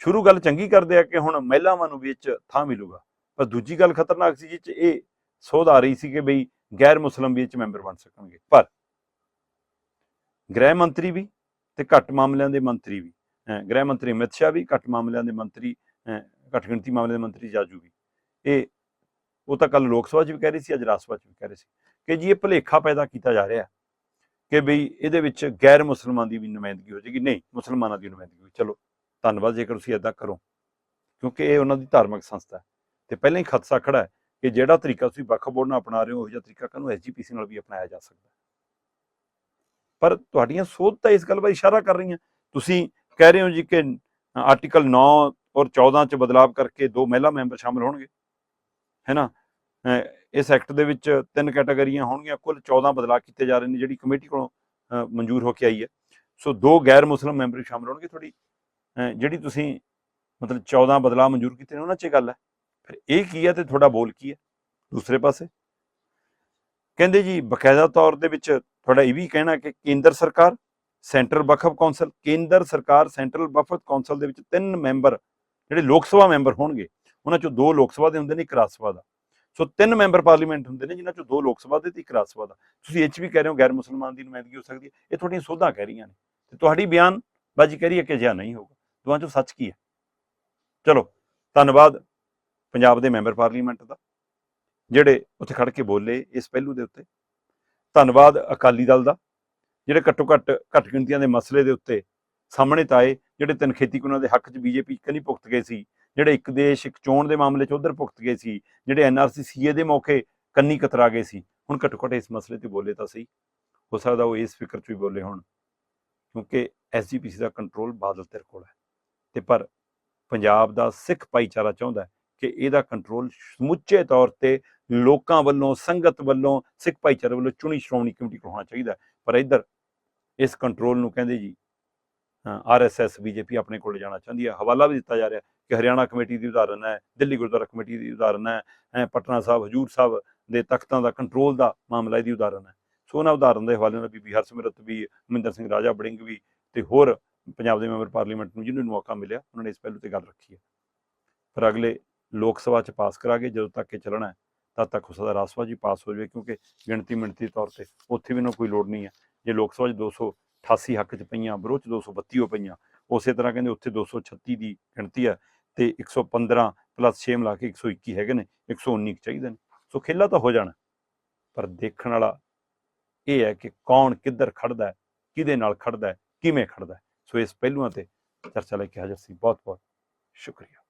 ਸ਼ੁਰੂ ਗੱਲ ਚੰਗੀ ਕਰਦੇ ਆ ਕਿ ਹੁਣ ਮਹਿਲਾਵਾਂ ਨੂੰ ਵੀ ਇਹ 'ਚ ਥਾਂ ਮਿਲੂਗਾ, ਪਰ ਦੂਜੀ ਗੱਲ ਖਤਰਨਾਕ ਸੀ ਜਿਹ 'ਚ ਇਹ ਸੋਧ ਆ ਰਹੀ ਸੀ ਕਿ ਬਈ ਗੈਰ ਮੁਸਲਮ ਵੀ ਇਹ 'ਚ ਮੈਂਬਰ ਬਣ ਸਕਣਗੇ, ਪਰ ਗ੍ਰਹਿ ਮੰਤਰੀ ਵੀ ਤੇ ਘੱਟ ਮਾਮਲਿਆਂ ਦੇ ਮੰਤਰੀ ਵੀ ਅਹ ਗ੍ਰਹਿ ਮੰਤਰੀ ਅਮਿਤ ਸ਼ਾਹ ਵੀ, ਘੱਟ ਮਾਮਲਿਆਂ ਦੇ ਮੰਤਰੀ ਘੱਟ ਗਿਣਤੀ ਮਾਮਲਿਆਂ ਦੇ ਮੰਤਰੀ ਜਾਜੂ ਵੀ। ਇਹ ਉਹ ਤਾਂ ਕੱਲ ਲੋਕ ਸਭਾ 'ਚ ਵੀ ਕਹਿ ਰਹੀ ਸੀ, ਅੱਜ ਰਾਜ ਸਭਾ 'ਚ ਵੀ ਕਹਿ ਰਹੇ ਸੀ ਕਿ ਜੀ ਇਹ ਭੁਲੇਖਾ ਪੈਦਾ ਕੀਤਾ ਜਾ ਰਿਹਾ ਕਿ ਬਈ ਇਹਦੇ ਵਿੱਚ ਗੈਰ ਮੁਸਲਮਾਨ ਦੀ ਵੀ ਨੁਮਾਇੰਦਗੀ ਹੋ ਜਾਏਗੀ। ਨਹੀਂ, ਮੁਸਲਮਾਨਾਂ ਦੀ ਨੁਮਾਇੰਦਗੀ ਹੋਈ। ਚਲੋ, ਧੰਨਵਾਦ ਜੇਕਰ ਤੁਸੀਂ ਇਦਾਂ ਕਰੋ, ਕਿਉਂਕਿ ਇਹ ਉਹਨਾਂ ਦੀ ਧਾਰਮਿਕ ਸੰਸਥਾ ਹੈ। ਤੇ ਪਹਿਲਾਂ ਹੀ ਖਦਸ਼ਾ ਖੜਾ ਹੈ ਕਿ ਜਿਹੜਾ ਤਰੀਕਾ ਤੁਸੀਂ ਵੱਖ ਬੋਰਡ ਨਾਲ ਅਪਣਾ ਰਹੇ ਹੋ ਉਹ ਜਿਹਾ ਤਰੀਕਾ ਕਾਨੂੰ ਐਸਜੀਪੀਸੀ ਨਾਲ ਵੀ ਅਪਣਾਇਆ ਜਾ ਸਕਦਾ ਪਰ ਤੁਹਾਡੀਆਂ ਸੋਧ ਤਾਂ ਇਸ ਗੱਲ ਬਾਰੇ ਇਸ਼ਾਰਾ ਕਰ ਰਹੀਆਂ। ਤੁਸੀਂ ਕਹਿ ਰਹੇ ਹੋ ਜੀ ਕਿ ਆਰਟੀਕਲ 9 ਔਰ 14 ਚ ਬਦਲਾਅ ਕਰਕੇ ਦੋ ਮਹਿਲਾ ਮੈਂਬਰ ਸ਼ਾਮਲ ਹੋਣਗੇ। ਹੈ ਨਾ ਇਸ ਐਕਟ ਦੇ ਵਿੱਚ ਤਿੰਨ ਕੈਟਾਗਰੀਆਂ ਹੋਣਗੀਆਂ, ਕੁੱਲ 14 ਬਦਲਾਅ ਕੀਤੇ ਜਾ ਰਹੇ ਨੇ, ਜਿਹੜੀ ਕਮੇਟੀ ਕੋਲੋਂ ਮਨਜ਼ੂਰ ਹੋ ਕੇ ਆਈ ਹੈ। ਸੋ ਦੋ ਗੈਰ ਮੁਸਲਮ ਮੈਂਬਰ ਵੀ ਸ਼ਾਮਲ ਹੋਣਗੇ ਤੁਹਾਡੀ। ਜਿਹੜੀ ਤੁਸੀਂ ਮਤਲਬ 14 ਬਦਲਾਅ ਮਨਜ਼ੂਰ ਕੀਤੇ ਨੇ, ਉਹਨਾਂ 'ਚ ਗੱਲ ਹੈ। ਫਿਰ ਇਹ ਕੀ ਹੈ ਤੇ ਤੁਹਾਡਾ ਬੋਲ ਕੀ ਹੈ? ਦੂਸਰੇ ਪਾਸੇ। ਕਹਿੰਦੇ ਜੀ, ਬਕਾਇਦਾ ਤੌਰ ਦੇ ਵਿੱਚ ਤੁਹਾਡਾ ਇਹ ਵੀ ਕਹਿਣਾ ਕਿ ਕੇਂਦਰ ਸਰਕਾਰ, ਸੈਂਟਰਲ ਵਕਫ ਕੌਂਸਲ, ਕੇਂਦਰ ਸਰਕਾਰ, ਸੈਂਟਰਲ ਵਕਫ ਕੌਂਸਲ ਦੇ ਵਿੱਚ ਤਿੰਨ ਮੈਂਬਰ, ਜਿਹੜੇ ਲੋਕ ਸਭਾ ਮੈਂਬਰ ਹੋਣਗੇ ਉਹਨਾਂ ਚੋਂ ਦੋ ਲੋਕ ਸਭਾ ਦੇ ਹੁੰਦੇ ਨੇ, ਇੱਕ ਰਾਜ ਸਭਾ ਦਾ। ਸੋ ਤਿੰਨ ਮੈਂਬਰ ਪਾਰਲੀਮੈਂਟ ਹੁੰਦੇ ਨੇ, ਜਿਨ੍ਹਾਂ ਚੋਂ ਦੋ ਲੋਕ ਸਭਾ ਦੇ ਤੇ ਇੱਕ ਰਾਜ ਸਭਾ ਦਾ। ਤੁਸੀਂ ਇਹ 'ਚ ਵੀ ਕਹਿ ਰਹੇ ਹੋ ਗੈਰ ਮੁਸਲਮਾਨ ਦੀ ਨੁਮਾਇੰਦਗੀ ਹੋ ਸਕਦੀ ਹੈ। ਇਹ ਤੁਹਾਡੀਆਂ ਸੋਧਾਂ ਕਹਿ ਰਹੀਆਂ ਨੇ। ਤੇ ਤੁਹਾਡੀ ਬਿਆਨ ਬਾਜ਼ੀ ਕਹਿ ਰਹੀ ਹੈ ਕਿ ਅਜਿਹਾ ਨਹੀਂ ਹੋਊਗਾ। ਦੋਹਾਂ ਚੋਂ ਸੱਚ ਕੀ ਹੈ? ਚਲੋ, ਧੰਨਵਾਦ ਪੰਜਾਬ ਦੇ ਮੈਂਬਰ ਪਾਰਲੀਮੈਂਟ ਦਾ, ਜਿਹੜੇ ਉੱਥੇ ਖੜ ਕੇ ਬੋਲੇ ਇਸ ਪਹਿਲੂ ਦੇ ਉੱਤੇ। ਧੰਨਵਾਦ ਅਕਾਲੀ ਦਲ ਦਾ, ਜਿਹੜੇ ਘੱਟੋ ਘੱਟ ਘੱਟ ਗਿਣਤੀਆਂ ਦੇ ਮਸਲੇ ਦੇ ਉੱਤੇ ਸਾਹਮਣੇ ਤਾਂ ਆਏ, ਜਿਹੜੇ ਤਿੰਨ ਖੇਤੀ ਕਾਨੂੰਨਾਂ ਦੇ ਹੱਕ 'ਚ ਬੀਜੇਪੀ ਕਨੀ ਭੁਗਤ ਗਏ ਸੀ। ਜਿਹੜੇ ਇੱਕ ਦੇਸ਼, ਇੱਕ ਚੋਣ ਦੇ ਮਾਮਲੇ 'ਚ ਉਧਰ ਭੁਗਤ ਗਏ ਸੀ, ਜਿਹੜੇ ਐਨਆਰਸੀ ਸੀਏ ਦੇ ਮੌਕੇ ਕੰਨੀ ਕਤਰਾ ਗਏ ਸੀ। ਹੁਣ ਘੱਟੋ ਘੱਟ ਇਸ ਮਸਲੇ ਤੇ ਬੋਲੇ ਤਾਂ ਸਹੀ। ਹੋ ਸਕਦਾ ਉਹ ਇਸ ਫਿਕਰ 'ਚ ਵੀ ਬੋਲੇ ਹੋਣ, ਕਿਉਂਕਿ ਐਸਜੀਪੀਸੀ ਦਾ ਕੰਟਰੋਲ ਬਾਦਲ ਤੇਰੇ ਕੋਲ ਹੈ। ਤੇ ਪਰ ਪੰਜਾਬ ਦਾ ਸਿੱਖ ਭਾਈਚਾਰਾ ਚਾਹੁੰਦਾ ਹੈ ਕਿ ਇਹਦਾ ਕੰਟਰੋਲ ਸਮੁੱਚੇ ਤੌਰ ਤੇ ਲੋਕਾਂ ਵੱਲੋਂ, ਸੰਗਤ ਵੱਲੋਂ, ਸਿੱਖ ਭਾਈਚਾਰੇ ਵੱਲੋਂ ਚੁਣੀ ਸ਼੍ਰੋਮਣੀ ਕਮੇਟੀ ਕੋਲ ਹੋਣਾ ਚਾਹੀਦਾ ਪਰ ਇੱਧਰ ਇਸ ਕੰਟਰੋਲ ਨੂੰ ਕਹਿੰਦੇ ਜੀ ਆਰਐਸਐਸ ਬੀਜੇਪੀ ਆਪਣੇ ਕੋਲ ਜਾਣਾ ਚਾਹੁੰਦੀ ਹੈ। ਹਵਾਲਾ ਵੀ ਦਿੱਤਾ ਜਾ ਰਿਹਾ ਕਿ ਹਰਿਆਣਾ ਕਮੇਟੀ ਦੀ ਉਦਾਹਰਨ ਹੈ, ਦਿੱਲੀ ਗੁਰਦੁਆਰਾ ਕਮੇਟੀ ਦੀ ਉਦਾਹਰਨ ਹੈ ਐ ਪਟਨਾ ਸਾਹਿਬ, ਹਜੂਰ ਸਾਹਿਬ ਦੇ ਤਖਤਾਂ ਦਾ ਕੰਟਰੋਲ ਦਾ ਮਾਮਲਾ ਇਹਦੀ ਉਦਾਹਰਨ ਹੈ। ਸੋ ਉਹਨਾਂ ਉਦਾਹਰਨ ਦੇ ਹਵਾਲੇ ਨਾਲ ਬੀਬੀ ਹਰਸਿਮਰਤ ਵੀ ਮਹਿੰਦਰ ਸਿੰਘ ਰਾਜਾ ਬੜਿੰਗ ਵੀ ਤੇ ਹੋਰ ਪੰਜਾਬ ਦੇ ਮੈਂਬਰ ਪਾਰਲੀਮੈਂਟ ਨੂੰ ਜਿਹਨੂੰ ਮੌਕਾ ਮਿਲਿਆ, ਉਹਨਾਂ ਨੇ ਇਸ ਪਹਿਲੂ ਤੇ ਗੱਲ ਰੱਖੀ ਹੈ। ਪਰ ਅਗਲੇ ਲੋਕ ਸਭਾ ਚ ਪਾਸ ਕਰਾਗੇ, ਜਦੋਂ ਤੱਕ ਇਹ ਚੱਲਣਾ ਹੈ, ਤਦ ਤੱਕ ਉਸ ਦਾ ਰਾਸਵਾ ਜੀ ਪਾਸ ਹੋ ਜਾਵੇ, ਕਿਉਂਕਿ ਗਿਣਤੀ ਮਿਣਤੀ ਤੌਰ ਤੇ ਉੱਥੇ ਵੀ ਨਾ ਕੋਈ ਲੋੜ ਨਹੀਂ ਹੈ। ਜੇ ਲੋਕ ਸਭਾ 'ਚ 288 ਹੱਕ 'ਚ ਪਈਆਂ, ਵਿਰੋਧ 'ਚ 232 ਹੋ ਪਈਆਂ। ਉਸੇ ਤਰ੍ਹਾਂ ਕਹਿੰਦੇ ਉੱਥੇ 236 ਦੀ ਗਿਣਤੀ ਹੈ ਤੇ 115 ਪਲੱਸ 6 ਮਿਲਾ ਕੇ 121 ਹੈਗੇ ਨੇ 119 ਕੁ ਚਾਹੀਦੇ ਨੇ। ਸੋ ਖੇਲਾ ਤਾਂ ਹੋ ਜਾਣਾ, ਪਰ ਦੇਖਣ ਵਾਲਾ ਇਹ ਹੈ ਕਿ ਕੌਣ ਕਿੱਧਰ ਖੜਦਾ ਕਿਹਦੇ ਨਾਲ ਖੜਦਾ ਕਿਵੇਂ ਖੜਦਾ ਸੋ ਇਸ ਪਹਿਲੂਆਂ ਤੇ ਚਰਚਾ ਲੈ ਕੇ ਹਾਜ਼ਰ ਸੀ। ਬਹੁਤ ਬਹੁਤ ਸ਼ੁਕਰੀਆ।